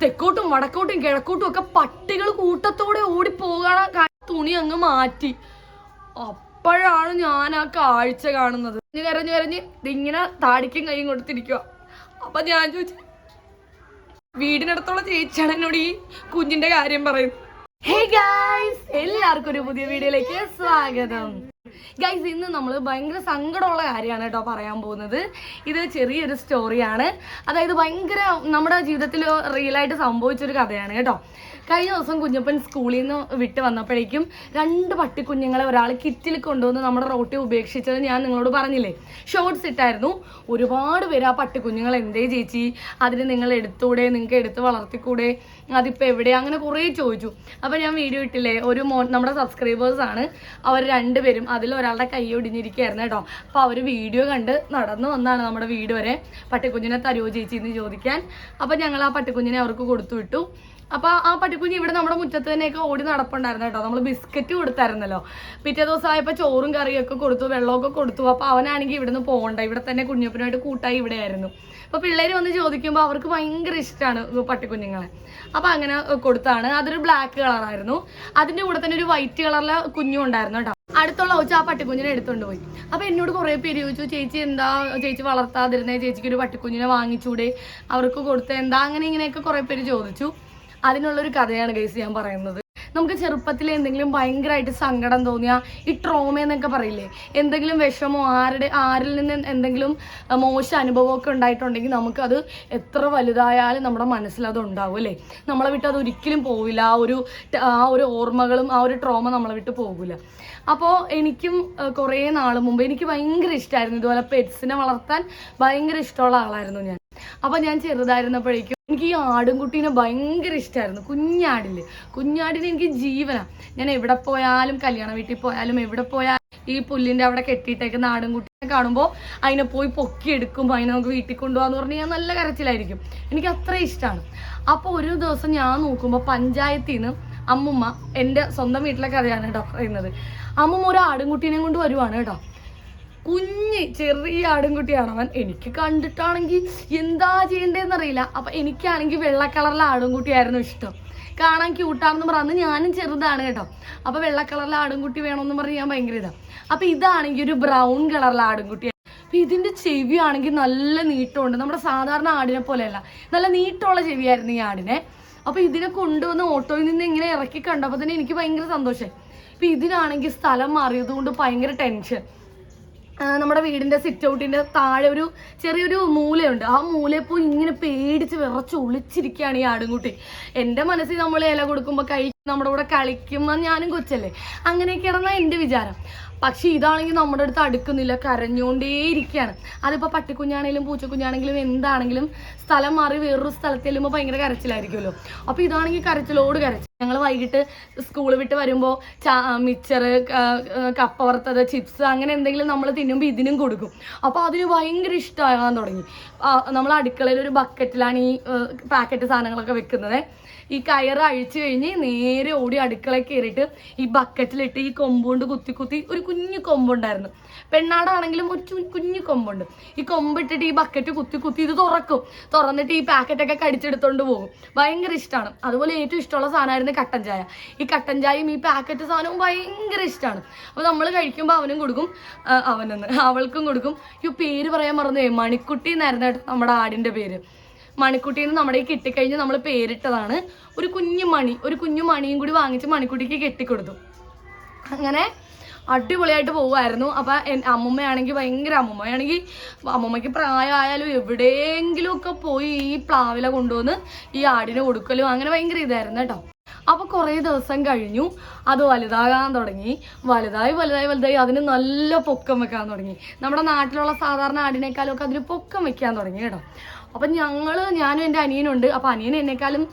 തെക്കോട്ടും വടക്കോട്ടും കിഴക്കോട്ടും ഒക്കെ പട്ടികൾ കൂട്ടത്തോടെ ഓടി പോകാൻ തുണി അങ്ങ് മാറ്റി. അപ്പോഴാണ് ഞാൻ ആ കാഴ്ച കാണുന്നത്. കരഞ്ഞ് കരഞ്ഞ് ഇങ്ങനെ താടിക്കും കൈയും കൊടുത്തിരിക്കുക അപ്പൊ ഞാൻ ചോദിച്ചു വീടിനടുത്തുള്ള ചേച്ചിയാണ് എന്നോട് ഈ കുഞ്ഞിന്റെ കാര്യം ഗൈസ് എല്ലാവർക്കും ഒരു പുതിയ വീഡിയോയിലേക്ക് സ്വാഗതം. ഗൈസ് ഇന്ന് നമ്മൾ ഭയങ്കര സങ്കടമുള്ള കാര്യമാണ് കേട്ടോ പറയാൻ പോകുന്നത്. ഇത് ചെറിയൊരു സ്റ്റോറിയാണ് അതായത് ഭയങ്കര നമ്മുടെ ജീവിതത്തിൽ റിയലായിട്ട് സംഭവിച്ചൊരു കഥയാണ് കേട്ടോ. കഴിഞ്ഞ ദിവസം കുഞ്ഞപ്പൻ സ്കൂളിൽ നിന്ന് വിട്ട് വന്നപ്പോഴേക്കും രണ്ട് പട്ടിക്കുഞ്ഞുങ്ങളെ ഒരാൾ കിറ്റിൽ കൊണ്ടുവന്ന് നമ്മുടെ റോട്ടി ഉപേക്ഷിച്ചത് ഞാൻ നിങ്ങളോട് പറഞ്ഞില്ലേ? ഷോർട്സ് ഇട്ടായിരുന്നു. ഒരുപാട് പേര് ആ പട്ടിക്കുഞ്ഞുങ്ങൾ എന്തേ ചേച്ചി? അതിന് നിങ്ങൾ എടുത്തൂടെ? നിങ്ങൾക്ക് എടുത്ത് വളർത്തിക്കൂടെ? അതിപ്പോൾ എവിടെ? അങ്ങനെ കുറേ ചോദിച്ചു. അപ്പോൾ ഞാൻ വീഡിയോ ഇട്ടില്ലേ? ഒരു മോ നമ്മുടെ സബ്സ്ക്രൈബേഴ്സ് ആണ്. അവർ രണ്ടുപേരും അതിൽ ഒരാളുടെ കൈ ഒടിഞ്ഞിരിക്കുകയായിരുന്നു കേട്ടോ. അപ്പോൾ അവർ വീഡിയോ കണ്ട് നടന്നു വന്നാണ് നമ്മുടെ വീട് വരെ. പട്ടിക്കുഞ്ഞിനെ തരുമോ ചേച്ചി എന്ന് ചോദിക്കാൻ. അപ്പോൾ ഞങ്ങൾ ആ പട്ടിക്കുഞ്ഞിനെ അവർക്ക് കൊടുത്തു വിട്ടു. അപ്പൊ ആ പട്ടിക്കുഞ്ഞ് ഇവിടെ നമ്മുടെ മുറ്റത്ത് തന്നെയൊക്കെ ഓടി നടപ്പുണ്ടായിരുന്നു കേട്ടോ. നമ്മൾ ബിസ്ക്കറ്റ് കൊടുത്തായിരുന്നല്ലോ. പിറ്റേ ദിവസം ആയപ്പോൾ ചോറും കറിയൊക്കെ കൊടുത്തു വെള്ളമൊക്കെ കൊടുത്തു. അപ്പൊ അവനാണെങ്കിൽ ഇവിടുന്ന് പോകണ്ട. ഇവിടെ തന്നെ കുഞ്ഞപ്പനുമായിട്ട് കൂട്ടായി ഇവിടെ ആയിരുന്നു അപ്പൊ പിള്ളേര് വന്ന് ചോദിക്കുമ്പോൾ അവർക്ക് ഭയങ്കര ഇഷ്ടമാണ് പട്ടിക്കുഞ്ഞുങ്ങളെ. അപ്പൊ അങ്ങനെ കൊടുത്താണ്. അതൊരു ബ്ലാക്ക് കളറായിരുന്നു അതിന്റെ കൂടെ തന്നെ ഒരു വൈറ്റ് കളറിലെ കുഞ്ഞും ഉണ്ടായിരുന്നു കേട്ടോ. അടുത്തുള്ള ഒച്ച ആ പട്ടിക്കുഞ്ഞിനെ എടുത്തുകൊണ്ട് പോയി. അപ്പൊ എന്നോട് കുറെ പേര് ചോദിച്ചു ചേച്ചി എന്താ ചേച്ചി വളർത്താതിരുന്നേ? ചേച്ചിക്ക് ഒരു പട്ടിക്കുഞ്ഞിനെ വാങ്ങിച്ചൂടെ? അവർക്ക് കൊടുത്ത എന്താ? അങ്ങനെ ഇങ്ങനെയൊക്കെ കുറെ പേര് ചോദിച്ചു. അതിനുള്ളൊരു കഥയാണ് ഗൈസ് ഞാൻ പറയുന്നത്. നമുക്ക് ചെറുപ്പത്തിൽ എന്തെങ്കിലും ഭയങ്കരമായിട്ട് സങ്കടം തോന്നിയ ഈ ട്രോമ എന്നൊക്കെ പറയില്ലേ? എന്തെങ്കിലും വിഷമോ ആരുടെ ആരിൽ നിന്ന് എന്തെങ്കിലും മോശ മോശം അനുഭവമൊക്കെ ഉണ്ടായിട്ടുണ്ടെങ്കിൽ നമുക്കത് എത്ര വലുതായാലും നമ്മുടെ മനസ്സിൽ അത് ഉണ്ടാവും അല്ലേ? നമ്മളെ വിട്ട് അത് ഒരിക്കലും പോവില്ല. ആ ഒരു ആ ഒരു ഓർമ്മകളും ആ ഒരു ട്രോമ നമ്മളെ വിട്ട് പോകില്ല അപ്പോൾ എനിക്കും കുറേ നാൾ മുമ്പ് എനിക്ക് ഭയങ്കര ഇഷ്ടമായിരുന്നു ഇതുപോലെ പെറ്റ്സിനെ വളർത്താൻ ഭയങ്കര ഇഷ്ടമുള്ള ആളായിരുന്നു ഞാൻ. അപ്പൊ ഞാൻ ചെറുതായിരുന്നപ്പോഴേക്കും എനിക്ക് ഈ ആടുംകുട്ടീനെ ഭയങ്കര ഇഷ്ടമായിരുന്നു കുഞ്ഞാടിൽ. കുഞ്ഞാടിന് എനിക്ക് ജീവനാ. ഞാൻ എവിടെ പോയാലും കല്യാണ വീട്ടിൽ പോയാലും എവിടെ പോയാലും ഈ പുല്ലിന്റെ അവിടെ കെട്ടിയിട്ടേക്കുന്ന ആടുംകുട്ടിനെ കാണുമ്പോൾ അതിനെ പോയി പൊക്കിയെടുക്കും അതിനെ നമുക്ക് വീട്ടിൽ കൊണ്ടുപോകാന്ന് പറഞ്ഞ് ഞാൻ നല്ല കരച്ചിലായിരിക്കും. എനിക്ക് അത്ര ഇഷ്ടമാണ് അപ്പോൾ ഒരു ദിവസം ഞാൻ നോക്കുമ്പോൾ പഞ്ചായത്തിൽ നിന്ന് അമ്മുമ്മ എന്റെ സ്വന്തം വീട്ടിലെ അറിയാനാണ് കേട്ടോ പറയുന്നത്. അമ്മുമ്മ ഒരു ആടുംകുട്ടീനെ കൊണ്ട് വരുവാണ് കേട്ടോ. കുഞ്ഞ് ചെറിയ ആടുംകുട്ടിയാണ് അവൻ. എനിക്ക് കണ്ടിട്ടാണെങ്കിൽ എന്താ ചെയ്യേണ്ടതെന്നറിയില്ല. അപ്പൊ എനിക്കാണെങ്കിൽ വെള്ള കളറിലെ ആടുംകുട്ടിയായിരുന്നു ഇഷ്ടം. കാണാൻ ക്യൂട്ടാണെന്ന് പറഞ്ഞ് ഞാനും ചെറുതാണ് കേട്ടോ. അപ്പോൾ വെള്ള കളറിലെ ആടുംകുട്ടി വേണമെന്ന് പറഞ്ഞ് ഞാൻ ഭയങ്കര ഇതാണ് അപ്പം ഇതാണെങ്കിൽ ഒരു ബ്രൗൺ കളറിലെ ആടുംകുട്ടി. അപ്പം ഇതിന്റെ ചെവി ആണെങ്കിൽ നല്ല നീട്ടമുണ്ട്. നമ്മുടെ സാധാരണ ആടിനെ പോലെയല്ല. നല്ല നീട്ടമുള്ള ചെവിയായിരുന്നു ഈ ആടിനെ. അപ്പോൾ ഇതിനെ കൊണ്ടുവന്ന് ഓട്ടോയിൽ നിന്ന് ഇങ്ങനെ ഇറക്കി കണ്ടപ്പോൾ തന്നെ എനിക്ക് ഭയങ്കര സന്തോഷമായി ഇപ്പം ഇതിനാണെങ്കിൽ സ്ഥലം മാറിയതുകൊണ്ട് ഭയങ്കര ടെൻഷൻ നമ്മുടെ വീടിന്റെ സിറ്റ് ഔട്ടിന്റെ താഴെ ഒരു ചെറിയൊരു മൂലയുണ്ട്. ആ മൂലയപ്പോൾ ഇങ്ങനെ പേടിച്ച് വിറച്ച് ഒളിച്ചിരിക്കുകയാണ് ഈ ആടുംകുട്ടി. എന്റെ മനസ്സിൽ നമ്മൾ ഇല കൊടുക്കുമ്പോൾ കഴിക്കും നമ്മുടെ കൂടെ കളിക്കും ഞാനും കൊച്ചല്ലേ? അങ്ങനെയൊക്കെയാണെന്നാ എന്റെ വിചാരം. പക്ഷെ ഇതാണെങ്കിൽ നമ്മുടെ അടുത്ത് അടുക്കുന്നില്ല കരഞ്ഞുകൊണ്ടേയിരിക്കുകയാണ്. അതിപ്പോൾ പട്ടിക്കുഞ്ഞാണെങ്കിലും പൂച്ചക്കുഞ്ഞാണെങ്കിലും എന്താണെങ്കിലും സ്ഥലം മാറി വേറൊരു സ്ഥലത്ത് ചെല്ലുമ്പോൾ ഭയങ്കര കരച്ചിലായിരിക്കുമല്ലോ. അപ്പോൾ ഇതാണെങ്കിൽ കരച്ചിലോട് കരച്ചിൽ ഞങ്ങൾ വൈകിട്ട് സ്കൂൾ വിട്ട് വരുമ്പോൾ ചാ മിച്ചർ കപ്പ വറുത്തത് ചിപ്സ് അങ്ങനെ എന്തെങ്കിലും നമ്മൾ തിന്നുമ്പോൾ ഇതിനും കൊടുക്കും. അപ്പോൾ അതിന് ഭയങ്കര ഇഷ്ടമാകാൻ തുടങ്ങി. നമ്മൾ അടുക്കളയിൽ ഒരു ബക്കറ്റിലാണ് ഈ പാക്കറ്റ് സാധനങ്ങളൊക്കെ വെക്കുന്നത്. ഈ കയറ് അഴിച്ചു കഴിഞ്ഞ് നേരെ ഓടി അടുക്കളയിൽ കയറിയിട്ട് ഈ ബക്കറ്റിലിട്ട് ഈ കൊമ്പുകൊണ്ട് കുത്തി കുത്തി ഒരു കുഞ്ഞു കൊമ്പുണ്ടായിരുന്നു. പെണ്ണാടാണെങ്കിലും ഒരു കുഞ്ഞു കൊമ്പുണ്ട്. ഈ കൊമ്പിട്ടിട്ട് ഈ ബക്കറ്റ് കുത്തി കുത്തി ഇത് തുറക്കും. തുറന്നിട്ട് ഈ പാക്കറ്റൊക്കെ കടിച്ചെടുത്തോണ്ട് പോകും. ഭയങ്കര ഇഷ്ടമാണ് അതുപോലെ ഏറ്റവും ഇഷ്ടമുള്ള സാധനമായിരുന്നു കട്ടൻ ചായ. ഈ കട്ടൻ ചായയും ഈ പാക്കറ്റ് സാധനവും ഭയങ്കര ഇഷ്ടമാണ് അപ്പോൾ നമ്മൾ കഴിക്കുമ്പോൾ അവനും കൊടുക്കും. അവനെന്ന്. അവൾക്കും കൊടുക്കും. ഈ പേര് പറയാൻ മറന്നു മണിക്കുട്ടി എന്നായിരുന്നു നമ്മുടെ ആടിന്റെ പേര്. മണിക്കുട്ടിന്ന് നമ്മുടെ ഈ കിട്ടിക്കഴിഞ്ഞ് നമ്മൾ പേരിട്ടതാണ്. ഒരു കുഞ്ഞു മണി ഒരു കുഞ്ഞു മണിയും കൂടി വാങ്ങിച്ച് മണിക്കുട്ടിക്ക് കെട്ടിക്കൊടുത്തു. അങ്ങനെ അടിപൊളിയായിട്ട് പോവായിരുന്നു അപ്പൊ അമ്മുമ്മയാണെങ്കിൽ ഭയങ്കര അമ്മുമ്മയാണെങ്കിൽ അമ്മുമ്മയ്ക്ക് പ്രായമായാലും എവിടെയെങ്കിലും ഒക്കെ പോയി ഈ പ്ലാവില കൊണ്ടുവന്ന് ഈ ആടിനെ കൊടുക്കലും അങ്ങനെ ഭയങ്കര ഇതായിരുന്നു കേട്ടോ. അപ്പൊ കുറേ ദിവസം കഴിഞ്ഞു. അത് വലുതാകാൻ തുടങ്ങി. വലുതായി വലുതായി വലുതായി അതിന് നല്ല പൊക്കം വെക്കാൻ തുടങ്ങി. നമ്മുടെ നാട്ടിലുള്ള സാധാരണ ആടിനേക്കാളും ഒക്കെ അതിന് പൊക്കം വെക്കാൻ തുടങ്ങി കേട്ടോ. അപ്പം ഞങ്ങൾ ഞാനും എന്റെ അനിയനുണ്ട്. അപ്പോൾ അനിയൻ എന്നെക്കാളും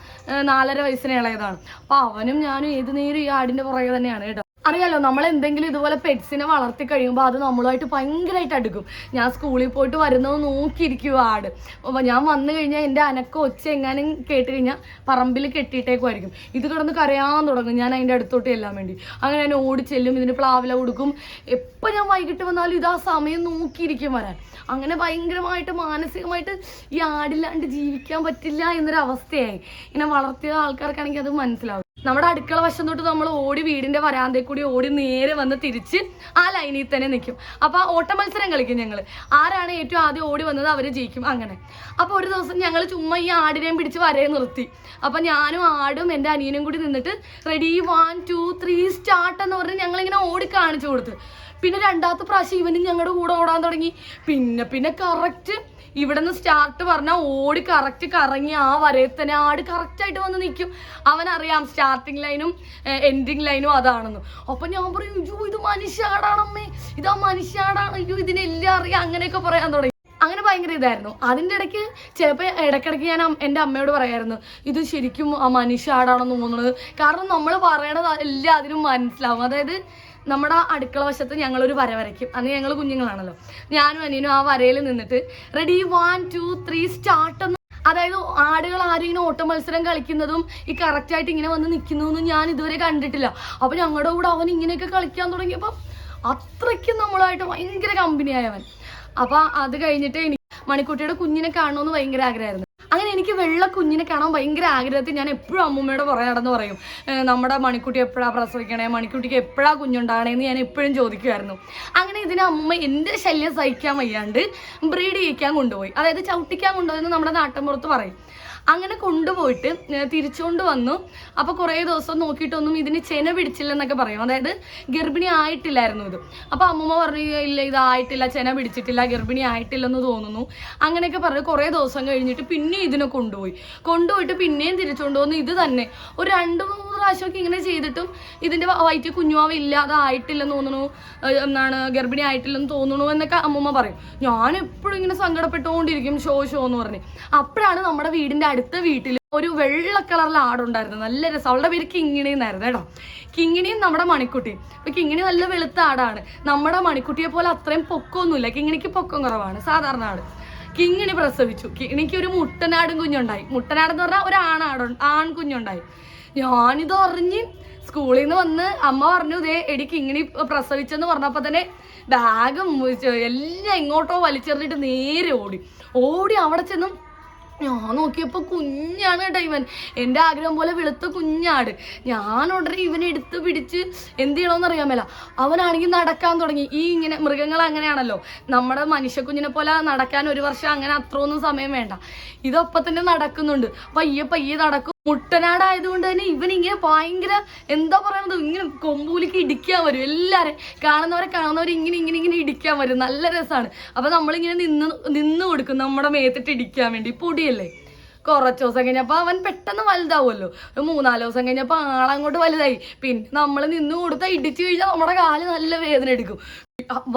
നാലര വയസ്സിന് ഇളയതാണ്. അപ്പം അവനും ഞാനും ഏത് നേരം ഈ ആടിന്റെ പുറകെ തന്നെയാണ് കേട്ടോ. അറിയാലോ നമ്മൾ എന്തെങ്കിലും ഇതുപോലെ പെറ്റ്സിനെ വളർത്തി കഴിയുമ്പോൾ അത് നമ്മളുമായിട്ട് ഭയങ്കരമായിട്ട് അടുക്കും. ഞാൻ സ്കൂളിൽ പോയിട്ട് വരുന്നത് നോക്കിയിരിക്കും ആട് അപ്പൊ ഞാൻ വന്നു കഴിഞ്ഞാൽ എന്റെ അനക്ക ഒച്ച എങ്ങാനും കേട്ട് കഴിഞ്ഞാൽ പറമ്പിൽ കെട്ടിയിട്ടേക്കുമായിരിക്കും ഇത് കിടന്ന് കരയാൻ തുടങ്ങും ഞാൻ അതിന്റെ അടുത്തോട്ട് ചെല്ലാൻ വേണ്ടി. അങ്ങനെ ഞാൻ ഓടി ചെല്ലും ഇതിന് പ്ലാവില കൊടുക്കും. എപ്പോൾ ഞാൻ വൈകിട്ട് വന്നാലും ഇത് ആ സമയം നോക്കിയിരിക്കും വരാൻ. അങ്ങനെ ഭയങ്കരമായിട്ട് മാനസികമായിട്ട് ഈ ആടില്ലാണ്ട് ജീവിക്കാൻ പറ്റില്ല എന്നൊരു അവസ്ഥയായി ഇങ്ങനെ വളർത്തിയ ആൾക്കാർക്കാണെങ്കിൽ അത് മനസ്സിലാവും. നമ്മുടെ അടുക്കള വശം തൊട്ട് നമ്മൾ ഓടി വീടിന്റെ വരാന്തയിൽ കൂടി ഓടി നേരെ വന്ന് തിരിച്ച് ആ ലൈനിൽ തന്നെ നിൽക്കും. അപ്പൊ ആ ഓട്ട മത്സരം കളിക്കും ഞങ്ങൾ ആരാണ് ഏറ്റവും ആദ്യം ഓടി വന്നത് അവർ ജയിക്കും അങ്ങനെ. അപ്പൊ ഒരു ദിവസം ഞങ്ങൾ ചുമ്മാ ഈ ആടിനെയും പിടിച്ച് വരയെ നിർത്തി. അപ്പൊ ഞാനും ആടും എന്റെ അനിയനും കൂടി നിന്നിട്ട് ready one two three start എന്ന് പറഞ്ഞ് ഞങ്ങളിങ്ങനെ ഓടി കാണിച്ചു കൊടുത്ത്. പിന്നെ രണ്ടാമത്തെ പ്രാവശ്യം ഇവനും ഞങ്ങളുടെ കൂടെ ഓടാൻ തുടങ്ങി. പിന്നെ പിന്നെ കറക്റ്റ് ഇവിടെ നിന്ന് സ്റ്റാർട്ട് പറഞ്ഞാൽ ഓടി കറക്റ്റ് കറങ്ങി ആ വരയിൽ തന്നെ ആട് കറക്റ്റ് ആയിട്ട് വന്ന് നിൽക്കും അവനറിയാം സ്റ്റാർട്ടിങ് ലൈനും എൻഡിങ് ലൈനും അതാണെന്ന്. അപ്പൊ ഞാൻ പറയും അയ്യോ ഇത് മനുഷ്യാടാണമ്മേ. ഇതാ മനുഷ്യാടാണ്. അയ്യോ ഇതിനെല്ലാം അറിയാം. അങ്ങനെയൊക്കെ പറയാൻ തുടങ്ങി. അങ്ങനെ ഭയങ്കര ഇതായിരുന്നു. അതിന്റെ ഇടയ്ക്ക് ചിലപ്പോൾ ഇടയ്ക്കിടയ്ക്ക് ഞാൻ എന്റെ അമ്മയോട് പറയായിരുന്നു ഇത് ശരിക്കും ആ മനുഷ്യ ആടാണെന്ന് തോന്നുന്നത്. കാരണം നമ്മൾ പറയണത് എല്ലാം അതിനും മനസ്സിലാവും. അതായത് നമ്മുടെ അടുക്കള വശത്ത് ഞങ്ങളൊരു വര വരയ്ക്കും. അന്ന് ഞങ്ങൾ കുഞ്ഞുങ്ങളാണല്ലോ. ഞാനും അനിയനും ആ വരയിൽ നിന്നിട്ട് ready one two three start എന്ന് അതായത് ആടുകൾ ആരും ഇങ്ങനെ ഓട്ട മത്സരം കളിക്കുന്നതും ഈ കറക്റ്റ് ആയിട്ട് ഇങ്ങനെ വന്ന് നിൽക്കുന്നതൊന്നും ഞാൻ ഇതുവരെ കണ്ടിട്ടില്ല. അപ്പൊ ഞങ്ങളുടെ കൂടെ അവൻ ഇങ്ങനെയൊക്കെ കളിക്കാൻ തുടങ്ങിയപ്പോൾ അത്രയ്ക്കും നമ്മളായിട്ട് ഭയങ്കര കമ്പനിയായവൻ അപ്പൊ അത് കഴിഞ്ഞിട്ട് എനിക്ക് മണിക്കുട്ടിയുടെ കുഞ്ഞിനെ കാണണമെന്ന് ഭയങ്കര ആഗ്രഹമായിരുന്നു. അങ്ങനെ എനിക്ക് വെള്ള കുഞ്ഞിനെ കാണാൻ ഭയങ്കര ആഗ്രഹത്തിൽ ഞാൻ എപ്പോഴും അമ്മൂമ്മയുടെ പുറകെ നടന്ന് പറയും നമ്മുടെ മണിക്കുട്ടി എപ്പോഴാണ് പ്രസവിക്കണേ? മണിക്കുട്ടിക്ക് എപ്പോഴാ കുഞ്ഞുണ്ടാകണേന്ന് ഞാൻ എപ്പോഴും ചോദിക്കുമായിരുന്നു. അങ്ങനെ ഇതിന് അമ്മൂമ്മ എന്റെ ശല്യം സഹിക്കാൻ വയ്യാണ്ട് ബ്രീഡ് ചെയ്യിക്കാൻ കൊണ്ടുപോയി. അതായത് ചവിട്ടിക്കാൻ കൊണ്ടുപോയെന്ന് നമ്മുടെ നാട്ടിൻപുറത്ത് പറയും. അങ്ങനെ കൊണ്ടുപോയിട്ട് തിരിച്ചുകൊണ്ട് വന്നു. അപ്പോൾ കുറേ ദിവസം നോക്കിയിട്ടൊന്നും ഇതിന് ചെന പിടിച്ചില്ലെന്നൊക്കെ പറയും. അതായത് ഗർഭിണി ആയിട്ടില്ലായിരുന്നു ഇത്. അപ്പോൾ അമ്മമ്മ പറഞ്ഞു ഇല്ല ഇതായിട്ടില്ല ചെന പിടിച്ചിട്ടില്ല ഗർഭിണി ആയിട്ടില്ലെന്ന് തോന്നുന്നു. അങ്ങനെയൊക്കെ പറഞ്ഞ് കുറേ ദിവസം കഴിഞ്ഞിട്ട് പിന്നെ ഇതിനെ കൊണ്ടുപോയി. കൊണ്ടുപോയിട്ട് പിന്നെയും തിരിച്ചുകൊണ്ട് വന്നു. ഇത് തന്നെ. ഒരു രണ്ട് മൂന്ന് പ്രാവശ്യമൊക്കെ ഇങ്ങനെ ചെയ്തിട്ടും ഇതിന്റെ വയറ്റിൽ കുഞ്ഞുമാവ് ഇല്ലാതെ ആയിട്ടില്ലെന്ന് തോന്നുന്നു എന്താണ് ഗർഭിണി ആയിട്ടില്ലെന്ന് തോന്നുന്നു എന്നൊക്കെ അമ്മമ്മ പറയും. ഞാൻ എപ്പോഴും ഇങ്ങനെ സങ്കടപ്പെട്ടുകൊണ്ടിരിക്കും ഷോ ഷോ എന്ന് പറഞ്ഞ്. അപ്പോഴാണ് നമ്മുടെ വീടിന്റെ അടുത്ത വീട്ടിൽ ഒരു വെള്ള കളറിലെ ആടുണ്ടായിരുന്നു. നല്ല രസം. അവളുടെ പേര് കിങ്ങിണി എന്നായിരുന്നു കേട്ടോ. കിങ്ങിണിയും നമ്മുടെ മണിക്കുട്ടി. അപ്പൊ കിങ്ങിണി നല്ല വെളുത്ത ആടാണ്. നമ്മുടെ മണിക്കുട്ടിയെ പോലെ അത്രയും പൊക്കമൊന്നുമില്ല കിങ്ങിണിക്ക് പൊക്കം കുറവാണ്. സാധാരണ ആട്. കിങ്ങിണി പ്രസവിച്ചു. കിങ്ങിണിക്ക് ഒരു മുട്ടനാടും കുഞ്ഞുണ്ടായി. മുട്ടനാടെന്ന് പറഞ്ഞാൽ ഒരു ആണാട് ആൺകുഞ്ഞുണ്ടായി. ഞാനിത് അറിഞ്ഞ് സ്കൂളിൽ നിന്ന് വന്ന് അമ്മ പറഞ്ഞു ഇതേ എടിക്ക് ഇങ്ങനെ പ്രസവിച്ചെന്ന് പറഞ്ഞപ്പോൾ തന്നെ ബാഗും എല്ലാം എങ്ങോട്ടോ വലിച്ചെറിഞ്ഞിട്ട് നേരെ ഓടി. ഓടി അവിടെ ചെന്നും ഞാൻ നോക്കിയപ്പോൾ കുഞ്ഞാണ് കേട്ടോ ഇവൻ. എന്റെ ആഗ്രഹം പോലെ വെളുത്ത കുഞ്ഞാട്. ഞാൻ ഉടനെ ഇവനെ എടുത്ത് പിടിച്ച് എന്ത് ചെയ്യണമെന്ന് അറിയാൻ മേല. അവനാണെങ്കിൽ നടക്കാൻ തുടങ്ങി. ഈ ഇങ്ങനെ മൃഗങ്ങൾ അങ്ങനെയാണല്ലോ. നമ്മുടെ മനുഷ്യ കുഞ്ഞിനെ പോലെ നടക്കാൻ ഒരു വർഷം അങ്ങനെ അത്രയൊന്നും സമയം വേണ്ട. ഇതൊപ്പം തന്നെ നടക്കുന്നുണ്ട്. പയ്യെ പയ്യെ നടക്കും. മുട്ടനാടായതുകൊണ്ട് തന്നെ ഇവൻ ഇങ്ങനെ ഭയങ്കര എന്താ പറയണത്? ഇങ്ങനെ കൊമ്പൂലിക്ക് ഇടിക്കാൻ വരും. എല്ലാവരും കാണുന്നവരെ കാണുന്നവരെ ഇങ്ങനെ ഇങ്ങനെ ഇങ്ങനെ ഇടിക്കാൻ വരും. നല്ല രസമാണ് അപ്പൊ നമ്മളിങ്ങനെ നിന്ന് നിന്ന് കൊടുക്കും. നമ്മുടെ മേത്തിട്ട് ഇടിക്കാൻ വേണ്ടി. പൊടിയല്ലേ? കുറച്ച് ദിവസം കഴിഞ്ഞപ്പോൾ അവൻ പെട്ടെന്ന് വലുതാവുമല്ലോ. ഒരു മൂന്നാൽ ദിവസം കഴിഞ്ഞപ്പോൾ ആളങ്ങോട്ട് വലുതായി. പിന്നെ നമ്മൾ നിന്ന് കൊടുത്താൽ ഇടിച്ചു കഴിഞ്ഞാൽ നമ്മുടെ കാൽ നല്ല വേദന എടുക്കും.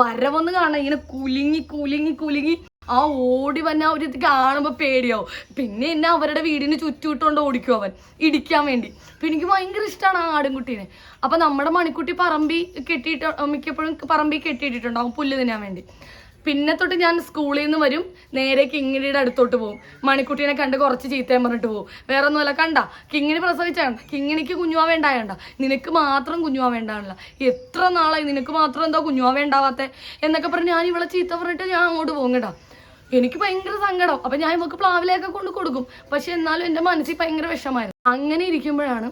വരവൊന്ന് കാണാം ഇങ്ങനെ കുലുങ്ങി കുലുങ്ങി കുലുങ്ങി. ആ ഓടി വന്ന ഒരു ഇത് കാണുമ്പോൾ പേടിയാവും. പിന്നെ എന്നെ അവരുടെ വീടിന് ചുറ്റുവിട്ടുകൊണ്ട് ഓടിക്കും അവൻ. ഇടിക്കാൻ വേണ്ടി. അപ്പം എനിക്ക് ഭയങ്കര ഇഷ്ടമാണ് ആ ആടുംകുട്ടീനെ. അപ്പം നമ്മുടെ മണിക്കുട്ടി പറമ്പി കെട്ടിയിട്ട് മിക്കപ്പോഴും പറമ്പി കെട്ടിയിട്ടിട്ടുണ്ടാവും. പുല്ല് തിന്നാൻ വേണ്ടി. പിന്നെ തൊട്ട് ഞാൻ സ്കൂളിൽ നിന്ന് വരും. നേരെ കിങ്ങിണിയുടെ അടുത്തോട്ട് പോകും മണിക്കുട്ടീനെ കണ്ട് കുറച്ച് ചീത്തയും പറഞ്ഞിട്ട് പോകും വേറെ ഒന്നുമല്ല കണ്ട? കിങ്ങിണി പ്രസവിച്ചാണ്ട കിങ്ങിണിക്ക് കുഞ്ഞുവാ വേണ്ടായണ്ട. നിനക്ക് മാത്രം കുഞ്ഞുവാ ഉണ്ടാവില്ല എത്ര നാളായി നിനക്ക് മാത്രം എന്തോ കുഞ്ഞുവാ ഉണ്ടാവാത്തെ എന്നൊക്കെ പറഞ്ഞ് ഞാൻ ഇവളെ ചീത്ത പറഞ്ഞിട്ട് ഞാൻ അങ്ങോട്ട് പോകും കേട്ടോ. എനിക്ക് ഭയങ്കര സങ്കടം. അപ്പൊ ഞാൻ ഇവക്ക് പ്ലാവിലേക്ക് കൊണ്ട് കൊടുക്കും. പക്ഷെ എന്നാലും എന്റെ മനസ്സിൽ ഭയങ്കര വിഷമായിരുന്നു. അങ്ങനെ ഇരിക്കുമ്പോഴാണ്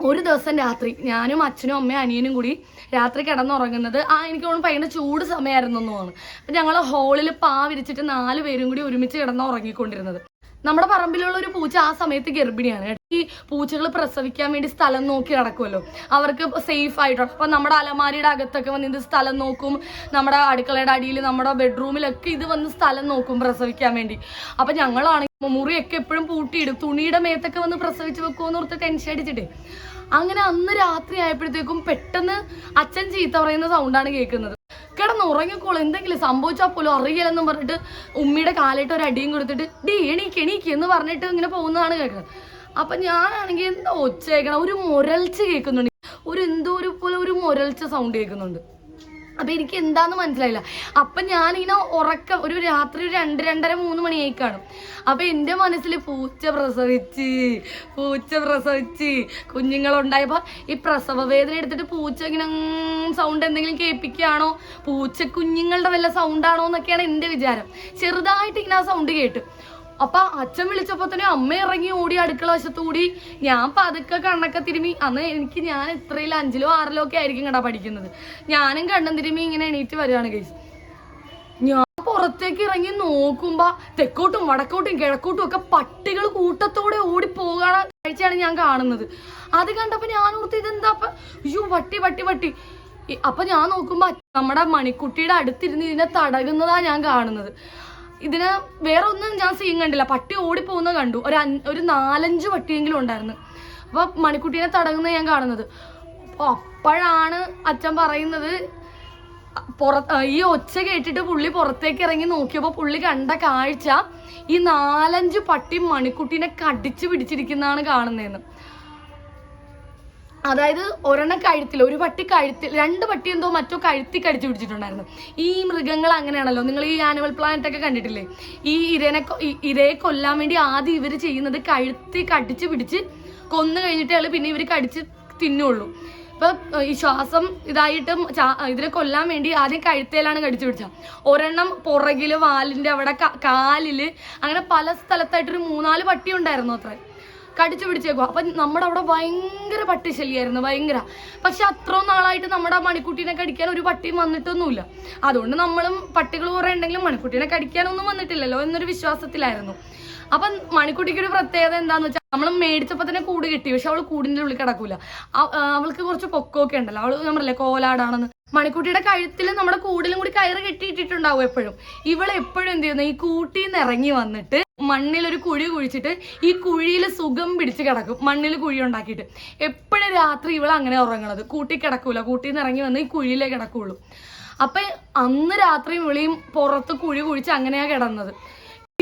ഒരു ദിവസം രാത്രി ഞാനും അച്ഛനും അമ്മയും അനിയനും കൂടി രാത്രി കിടന്നുറങ്ങുന്നത്. ആ എനിക്ക് തോന്നുന്നു ഭയങ്കര ചൂട് സമയമായിരുന്നു എന്ന് തോന്നുന്നു. അപ്പം ഞങ്ങൾ ഹോളിൽ പാ വിരിച്ചിട്ട് നാല് പേരും കൂടി ഒരുമിച്ച് കിടന്ന് ഉറങ്ങിക്കൊണ്ടിരുന്നത് നമ്മുടെ പറമ്പിലുള്ള ഒരു പൂച്ച ആ സമയത്ത് ഗർഭിണിയാണ്. ഈ പൂച്ചകൾ പ്രസവിക്കാൻ വേണ്ടി സ്ഥലം നോക്കി നടക്കുമല്ലോ അവർക്ക് സേഫ് ആയിട്ടോ അപ്പൊ നമ്മുടെ അലമാരിയുടെ അകത്തൊക്കെ വന്ന് ഇത് സ്ഥലം നോക്കും. നമ്മുടെ അടുക്കളയുടെ അടിയിൽ നമ്മുടെ ബെഡ്റൂമിലൊക്കെ ഇത് വന്ന് സ്ഥലം നോക്കും പ്രസവിക്കാൻ വേണ്ടി. അപ്പൊ ഞങ്ങളാണെങ്കിൽ മുറിയൊക്കെ എപ്പോഴും പൂട്ടിയിടും. തുണിയുടെ മേത്തൊക്കെ വന്ന് പ്രസവിച്ച് വെക്കുമെന്ന് ഓർത്ത് ടെൻഷൻ അടിച്ചിട്ട്. അങ്ങനെ അന്ന് രാത്രി ആയപ്പോഴത്തേക്കും പെട്ടെന്ന് അച്ഛൻ ചീത്ത പറയുന്ന സൗണ്ടാണ് കേൾക്കുന്നത്. കിടന്ന് ഉറങ്ങിക്കോളൂ എന്തെങ്കിലും സംഭവിച്ചാൽ പോലും അറിയില്ലെന്നും പറഞ്ഞിട്ട് ഉമ്മിയുടെ കാലിട്ട് ഒരു അടിയും കൊടുത്തിട്ട് ഡി എണീക്ക് എണീക്ക് എന്ന് പറഞ്ഞിട്ട് ഇങ്ങനെ പോകുന്നതാണ് കേൾക്കുന്നത്. അപ്പൊ ഞാനാണെങ്കിൽ എന്താ ഒച്ച കേൾക്കണം ഒരു മുരൾച്ച കേൾക്കുന്നുണ്ട്. ഒരു എന്തോ ഒരു പോലെ ഒരു മുരൾച്ച സൗണ്ട് കേൾക്കുന്നുണ്ട്. അപ്പൊ എനിക്ക് എന്താന്ന് മനസ്സിലായില്ല. അപ്പൊ ഞാനിങ്ങനെ ഉറക്കം ഒരു രാത്രി ഒരു രണ്ട് രണ്ടര മൂന്ന് മണിയായി കാണും. അപ്പൊ എന്റെ മനസ്സിൽ പൂച്ച പ്രസവിച്ച് പൂച്ച പ്രസവിച്ച് കുഞ്ഞുങ്ങളുണ്ടായപ്പോ ഈ പ്രസവ വേദന എടുത്തിട്ട് പൂച്ച ഇങ്ങനെ സൗണ്ട് എന്തെങ്കിലും കേൾപ്പിക്കുകയാണോ? പൂച്ച കുഞ്ഞുങ്ങളുടെ വല്ല സൗണ്ടാണോ എന്നൊക്കെയാണ് എന്റെ വിചാരം. ചെറുതായിട്ട് ഇങ്ങനെ ആ സൗണ്ട് കേട്ടു. അപ്പൊ അച്ഛൻ വിളിച്ചപ്പോ തന്നെ അമ്മ ഇറങ്ങി ഓടി അടുക്കള വശത്തൂടി ഞാൻ പതുക്കെ കണ്ണൊക്കെ തിരുമി. അന്ന് എനിക്ക് ഞാൻ ഇത്രയിലും അഞ്ചിലോ ആറിലോ ഒക്കെ ആയിരിക്കും കണ്ടാ പഠിക്കുന്നത്. ഞാനും കണ്ണും തിരുമി ഇങ്ങനെ എണീറ്റ് വരുവാണ് കേസ് ഞാൻ പുറത്തേക്ക് ഇറങ്ങി നോക്കുമ്പോ തെക്കോട്ടും വടക്കോട്ടും കിഴക്കോട്ടും ഒക്കെ പട്ടികൾ കൂട്ടത്തോടെ ഓടി പോകാൻ കാഴ്ചയാണ് ഞാൻ കാണുന്നത്. അത് കണ്ടപ്പോ ഞാൻ ഓർത്ത് ഇതെന്താ അയ്യോ വട്ടി വട്ടി വട്ടി. അപ്പൊ ഞാൻ നോക്കുമ്പോ നമ്മുടെ മണിക്കുട്ടിയുടെ അടുത്തിരുന്ന് ഇതിനെ തടകുന്നതാ ഞാൻ കാണുന്നത്. ഇതിന് വേറെ ഒന്നും ഞാൻ സീൻ കണ്ടില്ല. പട്ടി ഓടിപ്പോകുന്ന കണ്ടു. ഒരു ഒരു നാലഞ്ച് പട്ടിയെങ്കിലും ഉണ്ടായിരുന്നു. അപ്പൊ മണിക്കുട്ടീനെ തടങ്ങുന്ന ഞാൻ കാണുന്നത്. അപ്പൊ അപ്പോഴാണ് അച്ഛൻ പറയുന്നത് പുറ ഈ ഒച്ച കേട്ടിട്ട് പുള്ളി പുറത്തേക്ക് ഇറങ്ങി നോക്കിയപ്പോൾ പുള്ളി കണ്ട കാഴ്ച ഈ നാലഞ്ച് പട്ടി മണിക്കുട്ടീനെ കടിച്ചു പിടിച്ചിരിക്കുന്നതാണ് കാണുന്നതെന്ന്. അതായത് ഒരെണ്ണം കഴുത്തിൽ ഒരു പട്ടി കഴുത്തിൽ രണ്ട് പട്ടി എന്തോ മറ്റോ കഴുത്തി കടിച്ചു പിടിച്ചിട്ടുണ്ടായിരുന്നു. ഈ മൃഗങ്ങൾ അങ്ങനെയാണല്ലോ. നിങ്ങൾ ഈ ആനിമൽ പ്ലാനറ്റ് ഒക്കെ കണ്ടിട്ടില്ലേ? ഈ ഇരനെ ഇരയെ കൊല്ലാൻ വേണ്ടി ആദ്യം ഇവർ ചെയ്യുന്നത് കഴുത്തി കടിച്ചു പിടിച്ച് കൊന്നു കഴിഞ്ഞിട്ട് കഴിഞ്ഞിട്ടേ പിന്നെ ഇവർ കടിച്ച് തിന്നുള്ളൂ. ഇപ്പൊ ഈ ശ്വാസം ഇതായിട്ടും ഇതിനെ കൊല്ലാൻ വേണ്ടി ആദ്യം കഴുത്തേലാണ് കടിച്ചു പിടിച്ച ഒരെണ്ണം പുറകിൽ വാലിന്റെ അവിടെ കാലിൽ അങ്ങനെ പല സ്ഥലത്തായിട്ടൊരു മൂന്നാൽ പട്ടി ഉണ്ടായിരുന്നു അത്ര. കടിച്ചു പിടിച്ചേക്കും അപ്പൊ നമ്മുടെ അവിടെ ഭയങ്കര പട്ടി ശല്യമായിരുന്നു ഭയങ്കര. പക്ഷെ അത്ര നാളായിട്ട് നമ്മുടെ മണിക്കുട്ടീനെ കടിക്കാൻ ഒരു പട്ടിയും വന്നിട്ടൊന്നുമില്ല. അതുകൊണ്ട് നമ്മളും പട്ടികൾ കുറെ ഉണ്ടെങ്കിലും മണിക്കുട്ടീനെ കടിക്കാനൊന്നും വന്നിട്ടില്ലല്ലോ എന്നൊരു വിശ്വാസത്തിലായിരുന്നു. അപ്പൊ മണിക്കുട്ടിക്ക് ഒരു പ്രത്യേകത എന്താന്ന് വെച്ചാൽ നമ്മൾ മേടിച്ചപ്പോൾ തന്നെ കൂട് കിട്ടി പക്ഷെ അവൾ കൂടിന്റെ ഉള്ളിൽ കിടക്കൂല. അവൾക്ക് കുറച്ച് പൊക്കമൊക്കെ ഉണ്ടല്ലോ. അവൾ നമ്മളല്ലേ കോലാടാണെന്ന്. മണിക്കുട്ടിയുടെ കഴുത്തിൽ നമ്മുടെ കൂടിലും കൂടി കയറ് കെട്ടിയിട്ടിട്ടുണ്ടാവും എപ്പോഴും. ഇവൾ എപ്പോഴും എന്ത് ചെയ്യുന്നു? ഈ കൂട്ടിൽ നിന്ന് ഇറങ്ങി വന്നിട്ട് മണ്ണിൽ ഒരു കുഴി കുഴിച്ചിട്ട് ഈ കുഴിയിൽ സുഖം പിടിച്ച് കിടക്കും. മണ്ണിൽ കുഴി ഉണ്ടാക്കിയിട്ട്. എപ്പോഴും രാത്രി ഇവൾ അങ്ങനെ ഉറങ്ങണത്. കൂട്ടി കിടക്കൂല. കൂട്ടിൽ നിന്ന് ഇറങ്ങി വന്ന് ഈ കുഴിയിലേ കിടക്കുള്ളൂ. അപ്പൊ അന്ന് രാത്രി ഇവളെയും പുറത്ത് കുഴി കുഴിച്ച് അങ്ങനെയാ കിടന്നത്.